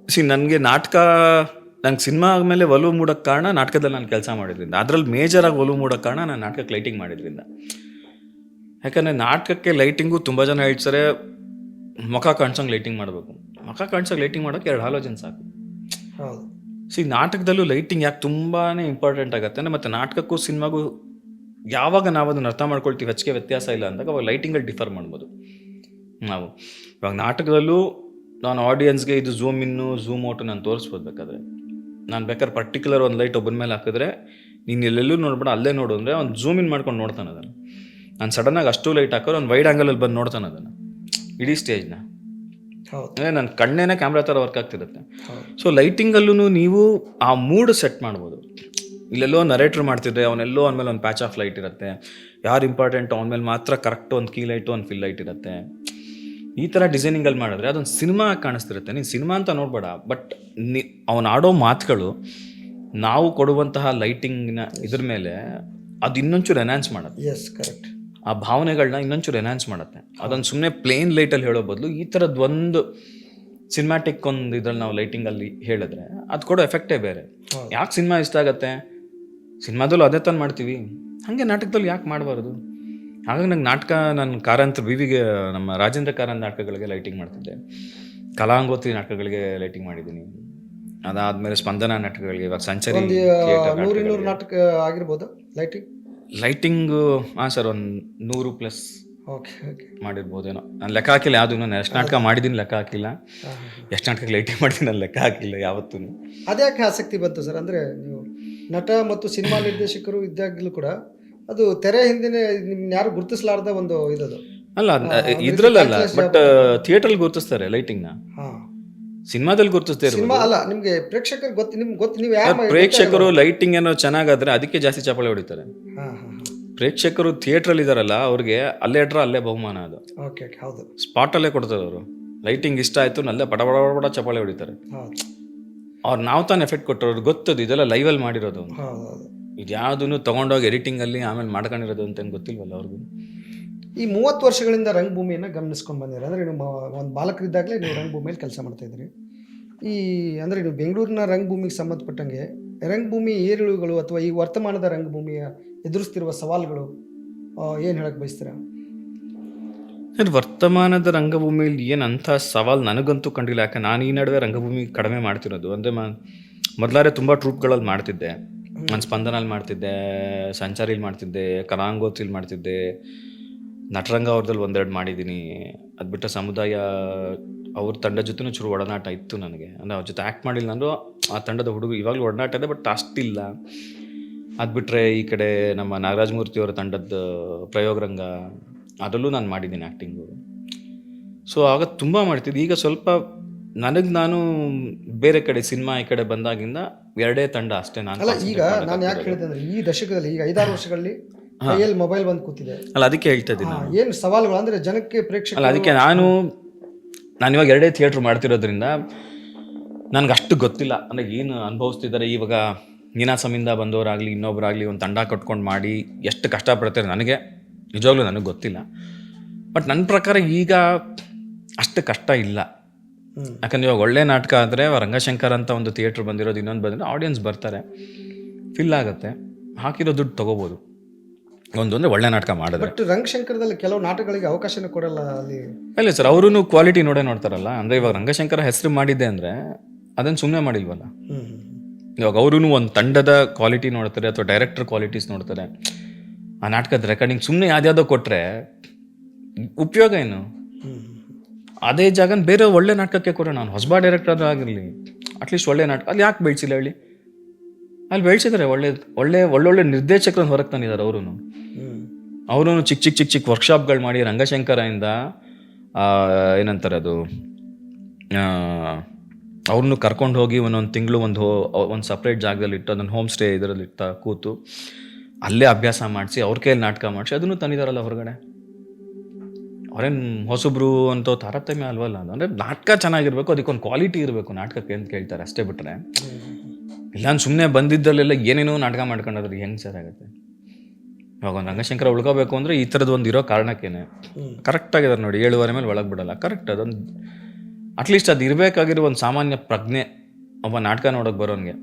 ಸಿ ನನಗೆ ನಾಟಕ ನಂಗೆ ಸಿನಿಮಾ ಆದಮೇಲೆ ಒಲವು ಮೂಡೋಕ್ಕೆ ಕಾರಣ ನಾಟಕದಲ್ಲಿ ನಾನು ಕೆಲಸ ಮಾಡಿದ್ರಿಂದ. ಅದರಲ್ಲಿ ಮೇಜರಾಗಿ ಒಲವು ಮೂಡೋಕ್ಕೆ ಕಾರಣ ನಾನು ನಾಟಕಕ್ಕೆ ಲೈಟಿಂಗ್ ಮಾಡಿದ್ರಿಂದ. ಯಾಕಂದರೆ ನಾಟಕಕ್ಕೆ ಲೈಟಿಂಗು ತುಂಬ ಜನ ಹೇಳ್ತಾರೆ ಮುಖ ಕಾಣಿಸೋಂಗೆ ಲೈಟಿಂಗ್ ಮಾಡಬೇಕು. ಮುಖ ಕಾಣಿಸೋಂಗೆ ಲೈಟಿಂಗ್ ಮಾಡೋಕೆ ಎರಡು ಹಾಲೋಜನ್ ಸಾಕು. ಹೌದು. ಸಿ ನಾಟಕದಲ್ಲೂ ಲೈಟಿಂಗ್ ಯಾಕೆ ತುಂಬಾ ಇಂಪಾರ್ಟೆಂಟ್ ಆಗುತ್ತೆ ಅಂದರೆ ಮತ್ತು ನಾಟಕಕ್ಕೂ ಸಿನಿಮಾಗೂ ಯಾವಾಗ ನಾವು ಅದನ್ನು ಅರ್ಥ ಮಾಡ್ಕೊಳ್ತೀವಿ ಹೆಚ್ಚಿಗೆ ವ್ಯತ್ಯಾಸ ಇಲ್ಲ ಅಂದಾಗ ಅವಾಗ ಲೈಟಿಂಗಲ್ಲಿ ಡಿಫರ್ ಮಾಡ್ಬೋದು. ನಾವು. ಇವಾಗ ನಾಟಕದಲ್ಲೂ ನಾನು ಆಡಿಯನ್ಸ್ಗೆ ಇದು ಝೂಮ್ ಇನ್ನು ಝೂಮ್ ಔಟು ನಾನು ತೋರಿಸ್ಬೋದು ಬೇಕಾದ್ರೆ. ನಾನು ಬೇಕಾದ್ರೆ ಪರ್ಟಿಕ್ಯುಲರ್ ಒಂದು ಲೈಟ್ ಒಬ್ಬನ ಮೇಲೆ ಹಾಕಿದ್ರೆ ನೀನು ಎಲ್ಲೆಲ್ಲೂ ನೋಡ್ಬೇಡ ಅಲ್ಲೇ ನೋಡು ಅಂದರೆ ಅವ್ನು ಝೂಮ್ ಇನ್ ಮಾಡ್ಕೊಂಡು ನೋಡ್ತಾನೆ ಅದನ್ನು. ನಾನು ಸಡನ್ನಾಗಿ ಅಷ್ಟು ಲೈಟ್ ಹಾಕೋರು ಒಂದು ವೈಡ್ ಆ್ಯಂಗಲಲ್ಲಿ ಬಂದು ನೋಡ್ತಾನೆ ಅದನ್ನು. ಇಡೀ ಸ್ಟೇಜ್ನ ಅಂದರೆ ನನ್ನ ಕಣ್ಣೇನೆ ಕ್ಯಾಮ್ರಾ ಥರ ವರ್ಕ್ ಆಗ್ತಿರುತ್ತೆ. ಸೊ ಲೈಟಿಂಗಲ್ಲೂ ನೀವು ಆ ಮೂಡ್ ಸೆಟ್ ಮಾಡ್ಬೋದು. ಇಲ್ಲೆಲ್ಲೋ ನರೇಟ್ರ್ ಮಾಡ್ತಿದ್ರೆ ಅವನೆಲ್ಲೋ ಅವನ ಮೇಲೆ ಒಂದು ಪ್ಯಾಚ್ ಆಫ್ ಲೈಟ್ ಇರುತ್ತೆ. ಯಾರು ಇಂಪಾರ್ಟೆಂಟ್ ಅವನ ಮೇಲೆ ಮಾತ್ರ ಕರೆಕ್ಟ್ ಒಂದು ಕೀ ಲೈಟು ಒಂದು ಫಿಲ್ ಲೈಟ್ ಇರುತ್ತೆ. ಈ ಥರ ಡಿಸೈನಿಂಗಲ್ಲಿ ಮಾಡಿದ್ರೆ ಅದೊಂದು ಸಿನಿಮಾ ಕಾಣಿಸ್ತಿರುತ್ತೆ. ನೀನು ಸಿನಿಮಾ ಅಂತ ನೋಡ್ಬೇಡ ಬಟ್ ನಿ ಅವನು ಆಡೋ ಮಾತುಗಳು ನಾವು ಕೊಡುವಂತಹ ಲೈಟಿಂಗ್ನ ಇದ್ರ ಮೇಲೆ ಅದು ಇನ್ನೊಂಚೂರು ಎನ್ಹಾನ್ಸ್ ಮಾಡುತ್ತೆ. ಎಸ್ ಕರೆಕ್ಟ್ ಆ ಭಾವನೆಗಳನ್ನ ಇನ್ನೊಂಚೂರು ಎನ್ಹಾನ್ಸ್ ಮಾಡುತ್ತೆ. ಅದೊಂದು ಸುಮ್ಮನೆ ಪ್ಲೇನ್ ಲೈಟಲ್ಲಿ ಹೇಳೋ ಬದಲು ಈ ಥರದ್ದು ಒಂದು ಸಿನಿಮ್ಯಾಟಿಕ್ ಒಂದು ಇದ್ರಲ್ಲಿ ನಾವು ಲೈಟಿಂಗಲ್ಲಿ ಹೇಳಿದ್ರೆ ಅದು ಕೊಡೋ ಎಫೆಕ್ಟೇ ಬೇರೆ. ಯಾಕೆ ಸಿನಿಮಾ ಇಷ್ಟ ಆಗುತ್ತೆ? ಸಿನಿಮಾದಲ್ಲೂ ಅದೇ ತಾನು ಮಾಡ್ತೀವಿ. ಹಾಗೆ ನಾಟಕದಲ್ಲಿ ಯಾಕೆ ಮಾಡಬಾರ್ದು? ಹಾಗಾಗಿ ನಂಗೆ ನಾಟಕ ನಾನು ಕಾರಂತ ವಿವಿಗೆ ನಮ್ಮ ರಾಜೇಂದ್ರ ಕಾರಂತ್ ನಾಟಕಗಳಿಗೆ ಲೈಟಿಂಗ್ ಮಾಡ್ತಿದ್ದೆ. ಕಲಾಂಗೋತ್ರಿ ನಾಟಕಗಳಿಗೆ ಲೈಟಿಂಗ್ ಮಾಡಿದ್ದೀನಿ. ಅದಾದ್ಮೇಲೆ ಸ್ಪಂದನ ನಾಟಕಗಳಿಗೆ ಇವಾಗ ಸಂಚರಿ ನಾಟಕ ಆಗಿರ್ಬೋದು ಲೈಟಿಂಗ್ ಲೈಟಿಂಗ್ ಹಾಂ ಸರ್ ಒಂದು ನೂರು ಪ್ಲಸ್ ಓಕೆ ಓಕೆ ಮಾಡಿರ್ಬೋದೇನೋ. ನಾನು ಲೆಕ್ಕ ಹಾಕಿಲ್ಲ ಯಾವುದು ನಾನು ಎಷ್ಟು ನಾಟಕ ಮಾಡಿದ್ದೀನಿ ಲೆಕ್ಕ ಹಾಕಿಲ್ಲ. ಎಷ್ಟು ನಾಟಕ ಲೈಟಿಂಗ್ ಮಾಡಿದ್ದೀನಿ ನಾನು ಲೆಕ್ಕ ಹಾಕಿಲ್ಲ ಯಾವತ್ತೂ. ಅದ್ಯಾಕೆ ಆಸಕ್ತಿ ಬಂತು ಸರ್ ಅಂದರೆ ನೀವು ನಟ ಮತ್ತು ಸಿನಿಮಾ ನಿರ್ದೇಶಕರು ಇದ್ದಾಗಲೂ ಕೂಡ ಅದು ತೆರೆ ಹಿಂದಿನ ನಿಮ್ನ ಯಾರು ಗುರುತಿಸಲಾರ್ದ ಒಂದು ಇದದು. ಅಲ್ಲ ಇದ್ರಲ್ಲ ಬಟ್ ಥಿಯೇಟರ್ ಗುರುತಿಸ್ತಾರೆ ಲೈಟಿಂಗ್ನ ಸಿನಿಮಾದಲ್ಲಿ ಗುರುತಿಸ್ತಾ ಇರ್ಬೋದು ಸಿನಿಮಾ ಅಲ್ಲ ನಿಮ್ಗೆ ಪ್ರೇಕ್ಷಕರಿಗೆ ಗೊತ್ತು ನಿಮ್ಗೆ ಗೊತ್ತು ನೀವು ಯಾರು ಪ್ರೇಕ್ಷಕರು ಲೈಟಿಂಗ್ ಏನೋ ಚೆನ್ನಾಗಾದ್ರೆ ಅದಕ್ಕೆ ಜಾಸ್ತಿ ಚಪ್ಪಳೆ ಹೊಡಿತಾರೆ. ಪ್ರೇಕ್ಷಕರು ಥಿಯೇಟರ್ ಪ್ರೇಕ್ಷಕರು ಥಿಯೇಟ್ರಲ್ಲಿ ಇದಾರಲ್ಲ ಅವ್ರಿಗೆ ಅಲ್ಲೇ ಇಟ್ರ ಅಲ್ಲೇ ಬಹುಮಾನ ಅದು. ಓಕೆ ಓಕೆ ಹೌದು. ಸ್ಪಾಟಲ್ಲೇ ಕೊಡ್ತಾರೆ ಅವರು. ಲೈಟಿಂಗ್ ಇಷ್ಟ ಆಯ್ತು ಅಲ್ಲೇ ಬಡ ಬಡ ಬಡ ಚಪ್ಪಾಳೆ ಹೊಡಿತಾರೆ. ಹೌದು. ಅವ್ರು ನಾವು ತಾನು ಎಫೆಕ್ಟ್ ಕೊಟ್ಟರು ಅವ್ರಿಗೆ ಗೊತ್ತದು ಇದೆಲ್ಲ ಅಲ್ಲಿ ಮಾಡಿರೋದು ಹೌದು ಹೌದು. ಇದು ಯಾವುದನ್ನು ತೊಗೊಂಡೋಗಿ ಎಡಿಟಿಂಗಲ್ಲಿ ಆಮೇಲೆ ಮಾಡ್ಕೊಂಡಿರೋದು ಅಂತ ಏನ್ ಗೊತ್ತಿಲ್ವಲ್ಲ ಅವ್ರಿಗೂ? ಈ ಮೂವತ್ತು ವರ್ಷಗಳಿಂದ ರಂಗಭೂಮಿಯನ್ನು ಗಮನಿಸ್ಕೊಂಡು ಬಂದಿರಿ ಅಂದರೆ ನೀವು ಒಂದು ಬಾಲಕರಿದ್ದಾಗಲೇ ನೀವು ರಂಗಭೂಮಿಯಲ್ಲಿ ಕೆಲಸ ಮಾಡ್ತಾ ಇದ್ರಿ ಈ ಅಂದರೆ ನೀವು ಬೆಂಗಳೂರಿನ ರಂಗಭೂಮಿಗೆ ಸಂಬಂಧಪಟ್ಟಂಗೆ ರಂಗಭೂಮಿ ಏರಿಳುಗಳು ಅಥವಾ ಈ ವರ್ತಮಾನದ ರಂಗಭೂಮಿಯ ಎದುರಿಸ್ತಿರುವ ಸವಾಲುಗಳು ಏನು ಹೇಳಕ್ಕೆ ಬಯಸ್ತೀರಾ? ಸರ್ ವರ್ತಮಾನದ ರಂಗಭೂಮಿಯಲ್ಲಿ ಏನು ಅಂಥ ಸವಾಲು ನನಗಂತೂ ಕಂಡಿಲ್ಲ. ಯಾಕೆ ನಾನು ಈ ನಡುವೆ ರಂಗಭೂಮಿ ಕಡಿಮೆ ಮಾಡ್ತಿರೋದು. ಅಂದರೆ ಮ ಮೊದಲಾರೆ ತುಂಬ ಟ್ರೂಪ್ಗಳಲ್ಲಿ ಮಾಡ್ತಿದ್ದೆ. ನಾನು ಸ್ಪಂದನಲ್ಲಿ ಮಾಡ್ತಿದ್ದೆ ಸಂಚಾರಿಲಿ ಮಾಡ್ತಿದ್ದೆ ಕರಾಂಗೋತ್ರಿಲಿ ಮಾಡ್ತಿದ್ದೆ. ನಟರಂಗ ಅವ್ರದಲ್ಲಿ ಒಂದೆರಡು ಮಾಡಿದ್ದೀನಿ ಅದು ಬಿಟ್ಟು ಸಮುದಾಯ, ಅವ್ರ ತಂಡ ಜೊತೆನೂ ಚೂರು ಒಡನಾಟ ಇತ್ತು ನನಗೆ. ಅಂದರೆ ಅವ್ರ ಜೊತೆ ಆ್ಯಕ್ಟ್ ಮಾಡಿಲ್ಲ ಅಂದರೂ ಆ ತಂಡದ ಹುಡುಗ ಇವಾಗಲೂ ಒಡನಾಟ ಇದೆ ಬಟ್ ಅಷ್ಟಿಲ್ಲ ಅದು ಬಿಟ್ಟರೆ ಈ ಕಡೆ ನಮ್ಮ ನಾಗರಾಜ ಮೂರ್ತಿ ಅವರ ತಂಡದ ಪ್ರಯೋಗರಂಗ ಅದರಲ್ಲೂ ನಾನು ಮಾಡಿದ್ದೀನಿ ಆ್ಯಕ್ಟಿಂಗು ಸೊ ಆಗ ತುಂಬ ಮಾಡ್ತಿದ್ದೆ. ಈಗ ಸ್ವಲ್ಪ ನನಗೆ ನಾನು ಬೇರೆ ಕಡೆ ಸಿನಿಮಾ ಈ ಕಡೆ ಬಂದಾಗಿಂದ ಎರಡೇ ತಂಡ ಅಷ್ಟೇ ನಾನು ಅಲ್ಲ ಈಗ ನಾನು ಯಾಕೆ ಹೇಳಿದೆ ಅಂದ್ರೆ ಈ ದಶಕದಲ್ಲಿ ಈಗ ಐದಾರು ವರ್ಷಗಳಲ್ಲಿ ಕೈಯಲ್ಲಿ ಮೊಬೈಲ್ ಬಂದು ಕೂತಿದೆ. ಅಲ್ಲ ಅದಕ್ಕೆ ಹೇಳ್ತಾ ಇದ್ದೀನಿ ನಾನು. ಏನು ಸವಾಲುಗಳು? ಅಂದ್ರೆ ಜನಕ್ಕೆ ಪ್ರೇಕ್ಷಕ ಅಲ್ಲ ಅದಕ್ಕೆ ನಾನು ನಾನು ಇವಾಗ ಎರಡೇ ಥಿಯೇಟ್ರ್ ಮಾಡ್ತಿರೋದ್ರಿಂದ ನನಗೆ ಅಷ್ಟು ಗೊತ್ತಿಲ್ಲ. ಅಂದರೆ ಏನು ಅನುಭವಿಸ್ತಿದ್ದಾರೆ? ಇವಾಗ ನೀನಾಸಮಿಂದ ಬಂದವರಾಗಲಿ ಇನ್ನೊಬ್ಬರಾಗಲಿ ಒಂದು ತಂಡ ಕಟ್ಕೊಂಡು ಮಾಡಿ ಎಷ್ಟು ಕಷ್ಟಪಡ್ತಾರೆ ನನಗೆ? ನಿಜವಾಗ್ಲೂ ನನಗೆ ಗೊತ್ತಿಲ್ಲ. ಬಟ್ ನನ್ನ ಪ್ರಕಾರ ಈಗ ಅಷ್ಟು ಕಷ್ಟ ಇಲ್ಲ. ಯಾಕಂದ್ರೆ ಇವಾಗ ಒಳ್ಳೆ ನಾಟಕ ಆದರೆ ರಂಗಶಂಕರ್ ಅಂತ ಒಂದು ಥಿಯೇಟ್ರ್ ಬಂದಿರೋದು ಇನ್ನೊಂದು ಬಂದಿರೋ ಆಡಿಯನ್ಸ್ ಬರ್ತಾರೆ. ಫಿಲ್ ಆಗುತ್ತೆ. ಹಾಕಿರೋ ದುಡ್ಡು ತೊಗೋಬೋದು. ಒಂದು ಅಂದರೆ ಒಳ್ಳೆ ನಾಟಕ ಮಾಡಿದ್ರೆ. ಬಟ್ ರಂಗಶಂಕರದಲ್ಲಿ ಕೆಲವು ನಾಟಕಗಳಿಗೆ ಅವಕಾಶನ ಕೊಡಲ್ಲ ಅಲ್ಲಿ. ಇಲ್ಲ ಸರ್ ಅವರು ಕ್ವಾಲಿಟಿ ನೋಡೇ ನೋಡ್ತಾರಲ್ಲ. ಅಂದರೆ ಇವಾಗ ರಂಗಶಂಕರ ಹೆಸರು ಮಾಡಿದ್ದೆ ಅಂದರೆ ಅದನ್ನು ಸುಮ್ಮನೆ ಮಾಡಿಲ್ವಲ್ಲ? ಇವಾಗ ಅವರು ಒಂದು ತಂಡದ ಕ್ವಾಲಿಟಿ ನೋಡ್ತಾರೆ ಅಥವಾ ಡೈರೆಕ್ಟರ್ ಕ್ವಾಲಿಟೀಸ್ ನೋಡ್ತಾರೆ. ಆ ನಾಟಕದ ರೆಕಾರ್ಡಿಂಗ್ ಸುಮ್ಮನೆ ಯಾವ್ದಾವುದೋ ಕೊಟ್ಟರೆ ಉಪಯೋಗ ಏನು? ಅದೇ ಜಾಗನ ಬೇರೆ ಒಳ್ಳೆ ನಾಟಕಕ್ಕೆ ಕೊಡೋಣ ನಾನು ಹೊಸಬಾ ಡೈರೆಕ್ಟರ್ ಆಗಿರಲಿ ಅಟ್ಲೀಸ್ಟ್ ಒಳ್ಳೆ ನಾಟಕ, ಅಲ್ಲಿ ಯಾಕೆ ಬೆಳೆಸಿಲ್ಲ ಹೇಳಿ? ಅಲ್ಲಿ ಬೆಳೆಸಿದ್ದಾರೆ ಒಳ್ಳೆ ಒಳ್ಳೆ, ಒಳ್ಳೊಳ್ಳೆ ನಿರ್ದೇಶಕರನ್ನು ಹೊರಗೆ ತಂದಿದ್ದಾರೆ ಅವರು ಅವರು ಚಿಕ್ಕ ಚಿಕ್ಕ ಚಿಕ್ಕ ಚಿಕ್ಕ ವರ್ಕ್ಶಾಪ್ಗಳು ಮಾಡಿ ರಂಗಶಂಕರಿಂದ ಏನಂತಾರೆ ಅದು ಅವ್ರನ್ನು ಕರ್ಕೊಂಡು ಹೋಗಿ ಒಂದೊಂದು ತಿಂಗಳು ಒಂದು ಹೋ, ಒಂದು ಸಪ್ರೇಟ್ ಜಾಗದಲ್ಲಿ ಇಟ್ಟು ಅದನ್ನು ಹೋಮ್ ಸ್ಟೇ ಇದರಲ್ಲಿ ಇಟ್ಟ ಕೂತು, ಅಲ್ಲೇ ಅಭ್ಯಾಸ ಮಾಡಿಸಿ ಅವ್ರ ಕೈಯಲ್ಲಿ ನಾಟಕ ಮಾಡಿಸಿ ಅದನ್ನು ತಂದಿದಾರಲ್ಲ ಹೊರಗಡೆ. ಅವ್ರೇನು ಹೊಸಬ್ರು ಅಂತ ತಾರತಮ್ಯ ಅಲ್ವಲ್ಲ? ಅದು ಅಂದರೆ ನಾಟಕ ಚೆನ್ನಾಗಿರ್ಬೇಕು, ಅದಕ್ಕೊಂದು ಕ್ವಾಲಿಟಿ ಇರಬೇಕು ನಾಟಕಕ್ಕೆ ಅಂತ ಕೇಳ್ತಾರೆ ಅಷ್ಟೇ ಬಿಟ್ಟರೆ ಇಲ್ಲ ಸುಮ್ಮನೆ ಬಂದಿದ್ದಲ್ಲೆಲ್ಲ ಏನೇನೋ ನಾಟಕ ಮಾಡ್ಕೊಂಡ್ರೆ ಹೆಂಗೆ ಸರ್ ಆಗುತ್ತೆ? ಇವಾಗ ಒಂದು ರಂಗಶಂಕರ ಉಳ್ಕೋಬೇಕು ಅಂದರೆ ಈ ಥರದ್ದು ಒಂದು ಇರೋ ಕಾರಣಕ್ಕೇನೆ. ಕರೆಕ್ಟ್ ಕರೆಕ್ಟಾಗಿದ್ದಾರೆ ನೋಡಿ, ಏಳುವರೆ ಮೇಲೆ ಒಳಗೆ ಬಿಡಲ್ಲ. ಕರೆಕ್ಟ್ ಅದೊಂದು ಅಟ್ಲೀಸ್ಟ್ ಅದು ಇರಬೇಕಾಗಿರೋ ಒಂದು ಸಾಮಾನ್ಯ ಪ್ರಜ್ಞೆ ಒಬ್ಬ ನಾಟಕ ನೋಡೋಕೆ ಬರೋನಿಗೆ.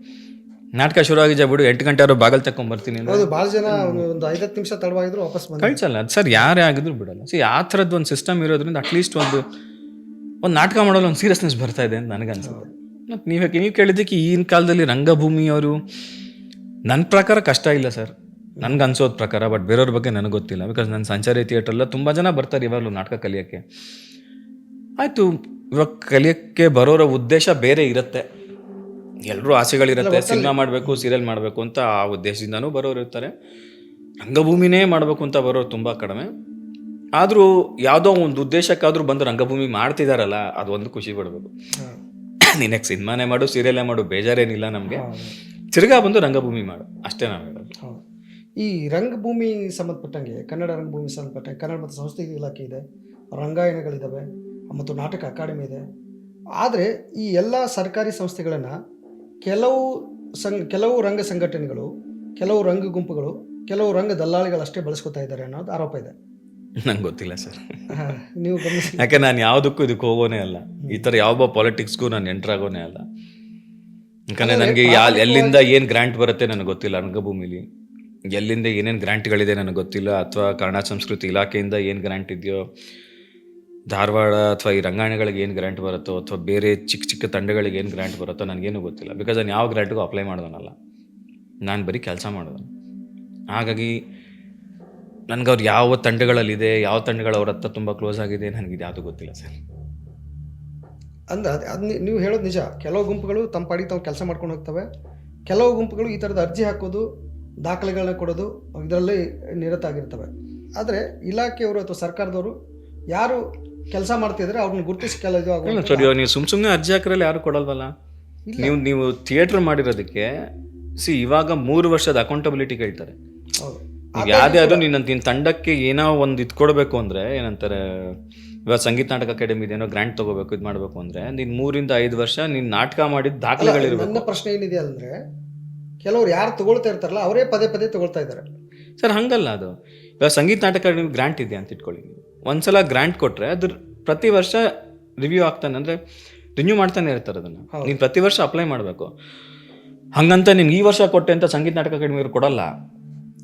ನಾಟಕ ಶುರು ಆಗಿದೆ ಬಿಡು ಎಂಟು ಗಂಟೆ ಆದ್ರೂ ಬಾಗಲ್ ತಕೊಂಡ್ಬರ್ತೀನಿ ಹೌದು ಭಾಳ ಜನ ಒಂದು ಒಂದು ಐದತ್ತು ನಿಮಿಷ ತಡವಾಗಿದ್ರು ವಾಪಸ್ ಬಂದು ಕಳ್ಸಲ್ಲ ಅದು ಸರ್ ಯಾರೇ ಆಗಿದ್ರು ಬಿಡಲ್ಲ. ಸೊ ಆ ಥರದ್ದು ಒಂದು ಸಿಸ್ಟಮ್ ಇರೋದ್ರಿಂದ ಅಟ್ಲೀಸ್ಟ್ ಒಂದು ಒಂದು ನಾಟಕ ಮಾಡೋಲ್ಲ ಒಂದು ಸೀರಿಯಸ್ನೆಸ್ ಬರ್ತಾ ಇದೆ ಅಂತ ನನಗನ್ಸುತ್ತೆ ಮತ್ತು ನೀವು ನೀವು ಕೇಳಿದ್ದಕ್ಕೆ ಈಗಿನ ಕಾಲದಲ್ಲಿ ರಂಗಭೂಮಿ ಅವರು ನನ್ನ ಪ್ರಕಾರ ಕಷ್ಟ ಇಲ್ಲ ಸರ್. ನನ್ಗೆ ಅನ್ಸೋದ್ ಪ್ರಕಾರ ಬಟ್ ಬೇರೆಯವ್ರ ಬಗ್ಗೆ ನನಗೆ ಗೊತ್ತಿಲ್ಲ. ಬಿಕಾಸ್ ನನ್ನ ಸಂಚಾರಿ ಥಿಯೇಟ್ರಲ್ಲ ತುಂಬ ಜನ ಬರ್ತಾರೆ ಇವಾಗಲೂ ನಾಟಕ ಕಲಿಯೋಕ್ಕೆ. ಆಯಿತು ಇವಾಗ ಕಲಿಯೋಕ್ಕೆ ಬರೋರ ಉದ್ದೇಶ ಬೇರೆ ಇರುತ್ತೆ. ಎಲ್ಲರೂ ಆಸೆಗಳಿರುತ್ತೆ ಸಿನಿಮಾ ಮಾಡಬೇಕು ಸೀರಿಯಲ್ ಮಾಡಬೇಕು ಅಂತ ಆ ಉದ್ದೇಶದಿಂದನೂ ಬರೋರು ಇರ್ತಾರೆ. ರಂಗಭೂಮಿನೇ ಮಾಡಬೇಕು ಅಂತ ಬರೋರು ತುಂಬ ಕಡಿಮೆ. ಆದರೂ ಯಾವುದೋ ಒಂದು ಉದ್ದೇಶಕ್ಕಾದರೂ ಬಂದು ರಂಗಭೂಮಿ ಮಾಡ್ತಿದಾರಲ್ಲ ಅದು ಒಂದು ಖುಷಿ ಪಡಬೇಕು. ನಿನಗೆ ಸಿನಿಮಾನೇ ಮಾಡು ಸೀರಿಯಲ್ಲೇ ಮಾಡು ಬೇಜಾರೇನಿಲ್ಲ ನಮಗೆ. ತಿರ್ಗಾ ಬಂದು ರಂಗಭೂಮಿ ಮಾಡು ಅಷ್ಟೇ ನಾವು ಹೇಳೋದು. ಈ ರಂಗಭೂಮಿ ಸಂಬಂಧಪಟ್ಟಂಗೆ ಕನ್ನಡ ರಂಗಭೂಮಿ ಸಂಬಂಧಪಟ್ಟಂಗೆ ಕನ್ನಡ ಮತ್ತು ಸಂಸ್ಕೃತಿ ಇಲಾಖೆ ಇದೆ ರಂಗಾಯಣಗಳಿದ್ದಾವೆ ಮತ್ತು ನಾಟಕ ಅಕಾಡೆಮಿ ಇದೆ. ಆದರೆ ಈ ಎಲ್ಲ ಸರ್ಕಾರಿ ಸಂಸ್ಥೆಗಳನ್ನು ಕೆಲವು ಸಂಘ ಕೆಲವು ರಂಗ ಸಂಘಟನೆಗಳು ಕೆಲವು ರಂಗ ಗುಂಪುಗಳು ಕೆಲವು ರಂಗ ದಲ್ಲಾಳಿಗಳಷ್ಟೇ ಬಳಸ್ಕೊತಾ ಇದ್ದಾರೆ ಅನ್ನೋದು ಆರೋಪ ಇದೆ. ನಂಗೆ ಗೊತ್ತಿಲ್ಲ ಸರ್. ನೀವು ಗಮನಿಸಿ. ಯಾಕೆ ನಾನು ಯಾವುದಕ್ಕೂ ಇದಕ್ಕೆ ಹೋಗೋನೇ ಅಲ್ಲ. ಈ ಥರ ಯಾವೊಬ್ಬ ಪಾಲಿಟಿಕ್ಸ್ಗೂ ನಾನು ಎಂಟರ್ ಆಗೋನೇ ಅಲ್ಲ. ಯಾಕಂದರೆ ನನಗೆ ಯಾ ಎಲ್ಲಿಂದ ಏನು ಗ್ರ್ಯಾಂಟ್ ಬರುತ್ತೆ ನನಗೆ ಗೊತ್ತಿಲ್ಲ ರಂಗಭೂಮಿಲಿ. ಎಲ್ಲಿಂದ ಏನೇನು ಗ್ರ್ಯಾಂಟ್ಗಳಿದೆ ನನಗೆ ಗೊತ್ತಿಲ್ಲ ಅಥವಾ ಕನ್ನಡ ಸಂಸ್ಕೃತಿ ಇಲಾಖೆಯಿಂದ ಏನು ಗ್ರ್ಯಾಂಟ್ ಇದೆಯೋ ಧಾರವಾಡ ಅಥವಾ ಈ ರಂಗಾಯಣಗಳಿಗೆ ಏನು ಗ್ರ್ಯಾಂಟ್ ಬರುತ್ತೋ ಅಥವಾ ಬೇರೆ ಚಿಕ್ಕ ಚಿಕ್ಕ ತಂಡಗಳಿಗೆ ಏನು ಗ್ರ್ಯಾಂಟ್ ಬರುತ್ತೋ ನನಗೇನು ಗೊತ್ತಿಲ್ಲ. ಬಿಕಾಸ್ ನಾನು ಯಾವ ಗ್ರ್ಯಾಂಟ್ಗೂ ಅಪ್ಲೈ ಮಾಡೋದನ್ನಲ್ಲ. ನಾನು ಬರೀ ಕೆಲಸ ಮಾಡೋದು ಹಾಗಾಗಿ ನನಗೆ ಅವ್ರು ಯಾವ ತಂಡಗಳಲ್ಲಿದೆ, ಯಾವ ತಂಡಗಳು ಅವ್ರ ಹತ್ರ ತುಂಬ ಕ್ಲೋಸ್ ಆಗಿದೆ ನನಗೆ ಇದು ಯಾವುದು ಗೊತ್ತಿಲ್ಲ ಸರ್. ಅದು ಅದು ನೀವು ಹೇಳೋದು ನಿಜ. ಕೆಲವು ಗುಂಪುಗಳು ತಮ್ಮ ಪಾಡಿಗೆ ತಾವು ಕೆಲಸ ಮಾಡ್ಕೊಂಡು ಹೋಗ್ತವೆ. ಕೆಲವು ಗುಂಪುಗಳು ಈ ಥರದ ಅರ್ಜಿ ಹಾಕೋದು ದಾಖಲೆಗಳನ್ನ ಕೊಡೋದು, ಇದರಲ್ಲಿ ನಿರತ ಆಗಿರ್ತವೆ. ಆದರೆ ಇಲಾಖೆಯವರು ಅಥವಾ ಸರ್ಕಾರದವರು ಯಾರು ಕೆಲಸ ಮಾಡ್ತಿದ್ರೆ ಅವ್ರನ್ನ ಗುರುತಿಸಿ ಕೆಲಸ ಸರ್ ಇವಾಗ ನೀವು ಸುಮ್ ಸುಮ್ಮನೆ ಅರ್ಜಿ ಹಾಕಿರಲ್ಲಿ ಯಾರು ಕೊಡಲ್ವಲ್ಲ? ನೀವು ನೀವು ಥಿಯೇಟರ್ ಮಾಡಿರೋದಕ್ಕೆ ಸಿ ಇವಾಗ ಮೂರು ವರ್ಷದ ಅಕೌಂಟಬಿಲಿಟಿ ಕೇಳ್ತಾರೆ. ಈಗ ಯಾವ್ದೇ ಅದು ನಿನ್ನ ನಿನ್ನ ತಂಡಕ್ಕೆ ಏನೋ ಒಂದು ಇದು ಕೊಡಬೇಕು ಅಂದರೆ ಏನಂತಾರೆ ಇವಾಗ ಸಂಗೀತ ನಾಟಕ ಅಕಾಡೆಮಿ ಏನೋ ಗ್ರಾಂಟ್ ತಗೋಬೇಕು ಇದು ಮಾಡಬೇಕು ಅಂದರೆ ನೀನು ಮೂರಿಂದ ಐದು ವರ್ಷ ನೀನು ನಾಟಕ ಮಾಡಿದ ದಾಖಲೆಗಳಿರುವ ನನ್ನ ಪ್ರಶ್ನೆ ಏನಿದೆ ಅಂದರೆ ಕೆಲವ್ರು ಯಾರು ತಗೊಳ್ತಾ ಇರ್ತಾರಲ್ಲ ಅವರೇ ಪದೇ ಪದೇ ತಗೊಳ್ತಾ ಇದ್ದಾರೆ. ಸರ್ ಹಂಗಲ್ಲ ಅದು. ಇವಾಗ ಸಂಗೀತ ನಾಟಕ ಅಕಾಡೆಮಿ ಗ್ರ್ಯಾಂಟ್ ಇದೆ ಅಂತ ಇಟ್ಕೊಳ್ಳಿ ನೀವು. ಒಂದ್ಸಲ ಗ್ರ್ಯಾಂಟ್ ಕೊಟ್ಟರೆ ಅದ್ರ ಪ್ರತಿ ವರ್ಷ ರಿವ್ಯೂ ಆಗ್ತಾನೆ. ಅಂದರೆ ರಿನ್ಯೂ ಮಾಡ್ತಾನೆ ಇರ್ತಾರೆ ಅದನ್ನು. ನೀನು ಪ್ರತಿ ವರ್ಷ ಅಪ್ಲೈ ಮಾಡಬೇಕು. ಹಂಗಂತ ನೀನು ಈ ವರ್ಷ ಕೊಟ್ಟೆ ಅಂತ ಸಂಗೀತ ನಾಟಕ ಅಕಾಡೆಮಿ ಅವ್ರು ಕೊಡಲ್ಲ.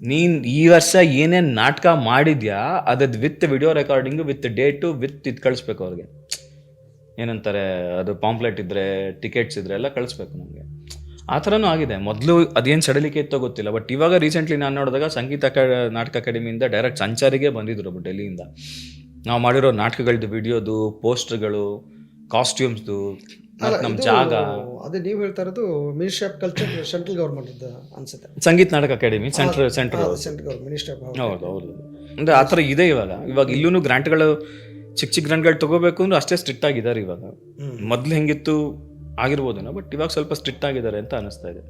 ನೀನು ಈ ವರ್ಷ ಏನೇನು ನಾಟಕ ಮಾಡಿದ್ಯಾ ಅದದ್ದು with video recording with date with ಇದು ಕಳಿಸ್ಬೇಕು ಅವ್ರಿಗೆ. ಏನಂತಾರೆ ಅದು ಪಾಂಪ್ಲೆಟ್ ಇದ್ದರೆ ಟಿಕೆಟ್ಸ್ ಇದ್ರೆ ಎಲ್ಲ ಕಳಿಸ್ಬೇಕು ನಮಗೆ. ಆ ಥರನೂ ಆಗಿದೆ. ಮೊದಲು ಅದೇನು ಸಡಲಿಕೆ ಇತ್ತೋ ಗೊತ್ತಿಲ್ಲ ಬಟ್ ಇವಾಗ ರೀಸೆಂಟ್ಲಿ ನಾನು ನೋಡಿದಾಗ ಸಂಗೀತ ಅಕ ನಾಟಕ ಅಕಾಡೆಮಿಯಿಂದ ಡೈರೆಕ್ಟ್ ಸಂಚಾರಿಗೆ ಬಂದಿದ್ರು ಡೆಲ್ಲಿಯಿಂದ. ನಾವು ಮಾಡಿರೋ ನಾಟಕಗಳದ್ದು ವಿಡಿಯೋದು ಪೋಸ್ಟರ್ಗಳು ಕಾಸ್ಟ್ಯೂಮ್ಸ್ದು ನಮ್ಮ ಜಾಗ. ಅದೇ ನೀವು ಹೇಳ್ತಾ ಇರೋದು ministry of culture central government ಅನ್ಸುತ್ತೆ. ಸಂಗೀತ ನಾಟಕ ಅಕಾಡೆಮಿ ಸೆಂಟ್ರ್ ಸೆಂಟ್ರ್ ಸೆಂಟ್ರಲ್ ಮಿನಿಸ್ಟ್ರಿ ಆಫ್ ಹೌದು ಹೌದು. ಅಂದರೆ ಆ ಥರ ಇದೆ ಇವಾಗ. ಇವಾಗ ಇಲ್ಲೂ ಗ್ರಾಂಟ್ಗಳು ಚಿಕ್ಕ ಚಿಕ್ಕ ಗ್ರಾಂಟ್ಗಳು ತಗೋಬೇಕು ಅಂದ್ರೆ ಅಷ್ಟೇ ಸ್ಟ್ರಿಕ್ಟ್ ಆಗಿದ್ದಾರೆ ಇವಾಗ. ಮೊದಲು ಹೆಂಗಿತ್ತು? ಆಗಿರ್ಬೋದೇನೋ ಬಟ್ ಇವಾಗ ಸ್ವಲ್ಪ ಸ್ಟ್ರಿಕ್ಟ್ ಆಗಿದ್ದಾರೆ ಅಂತ ಅನಿಸ್ತಾ ಇದೆ.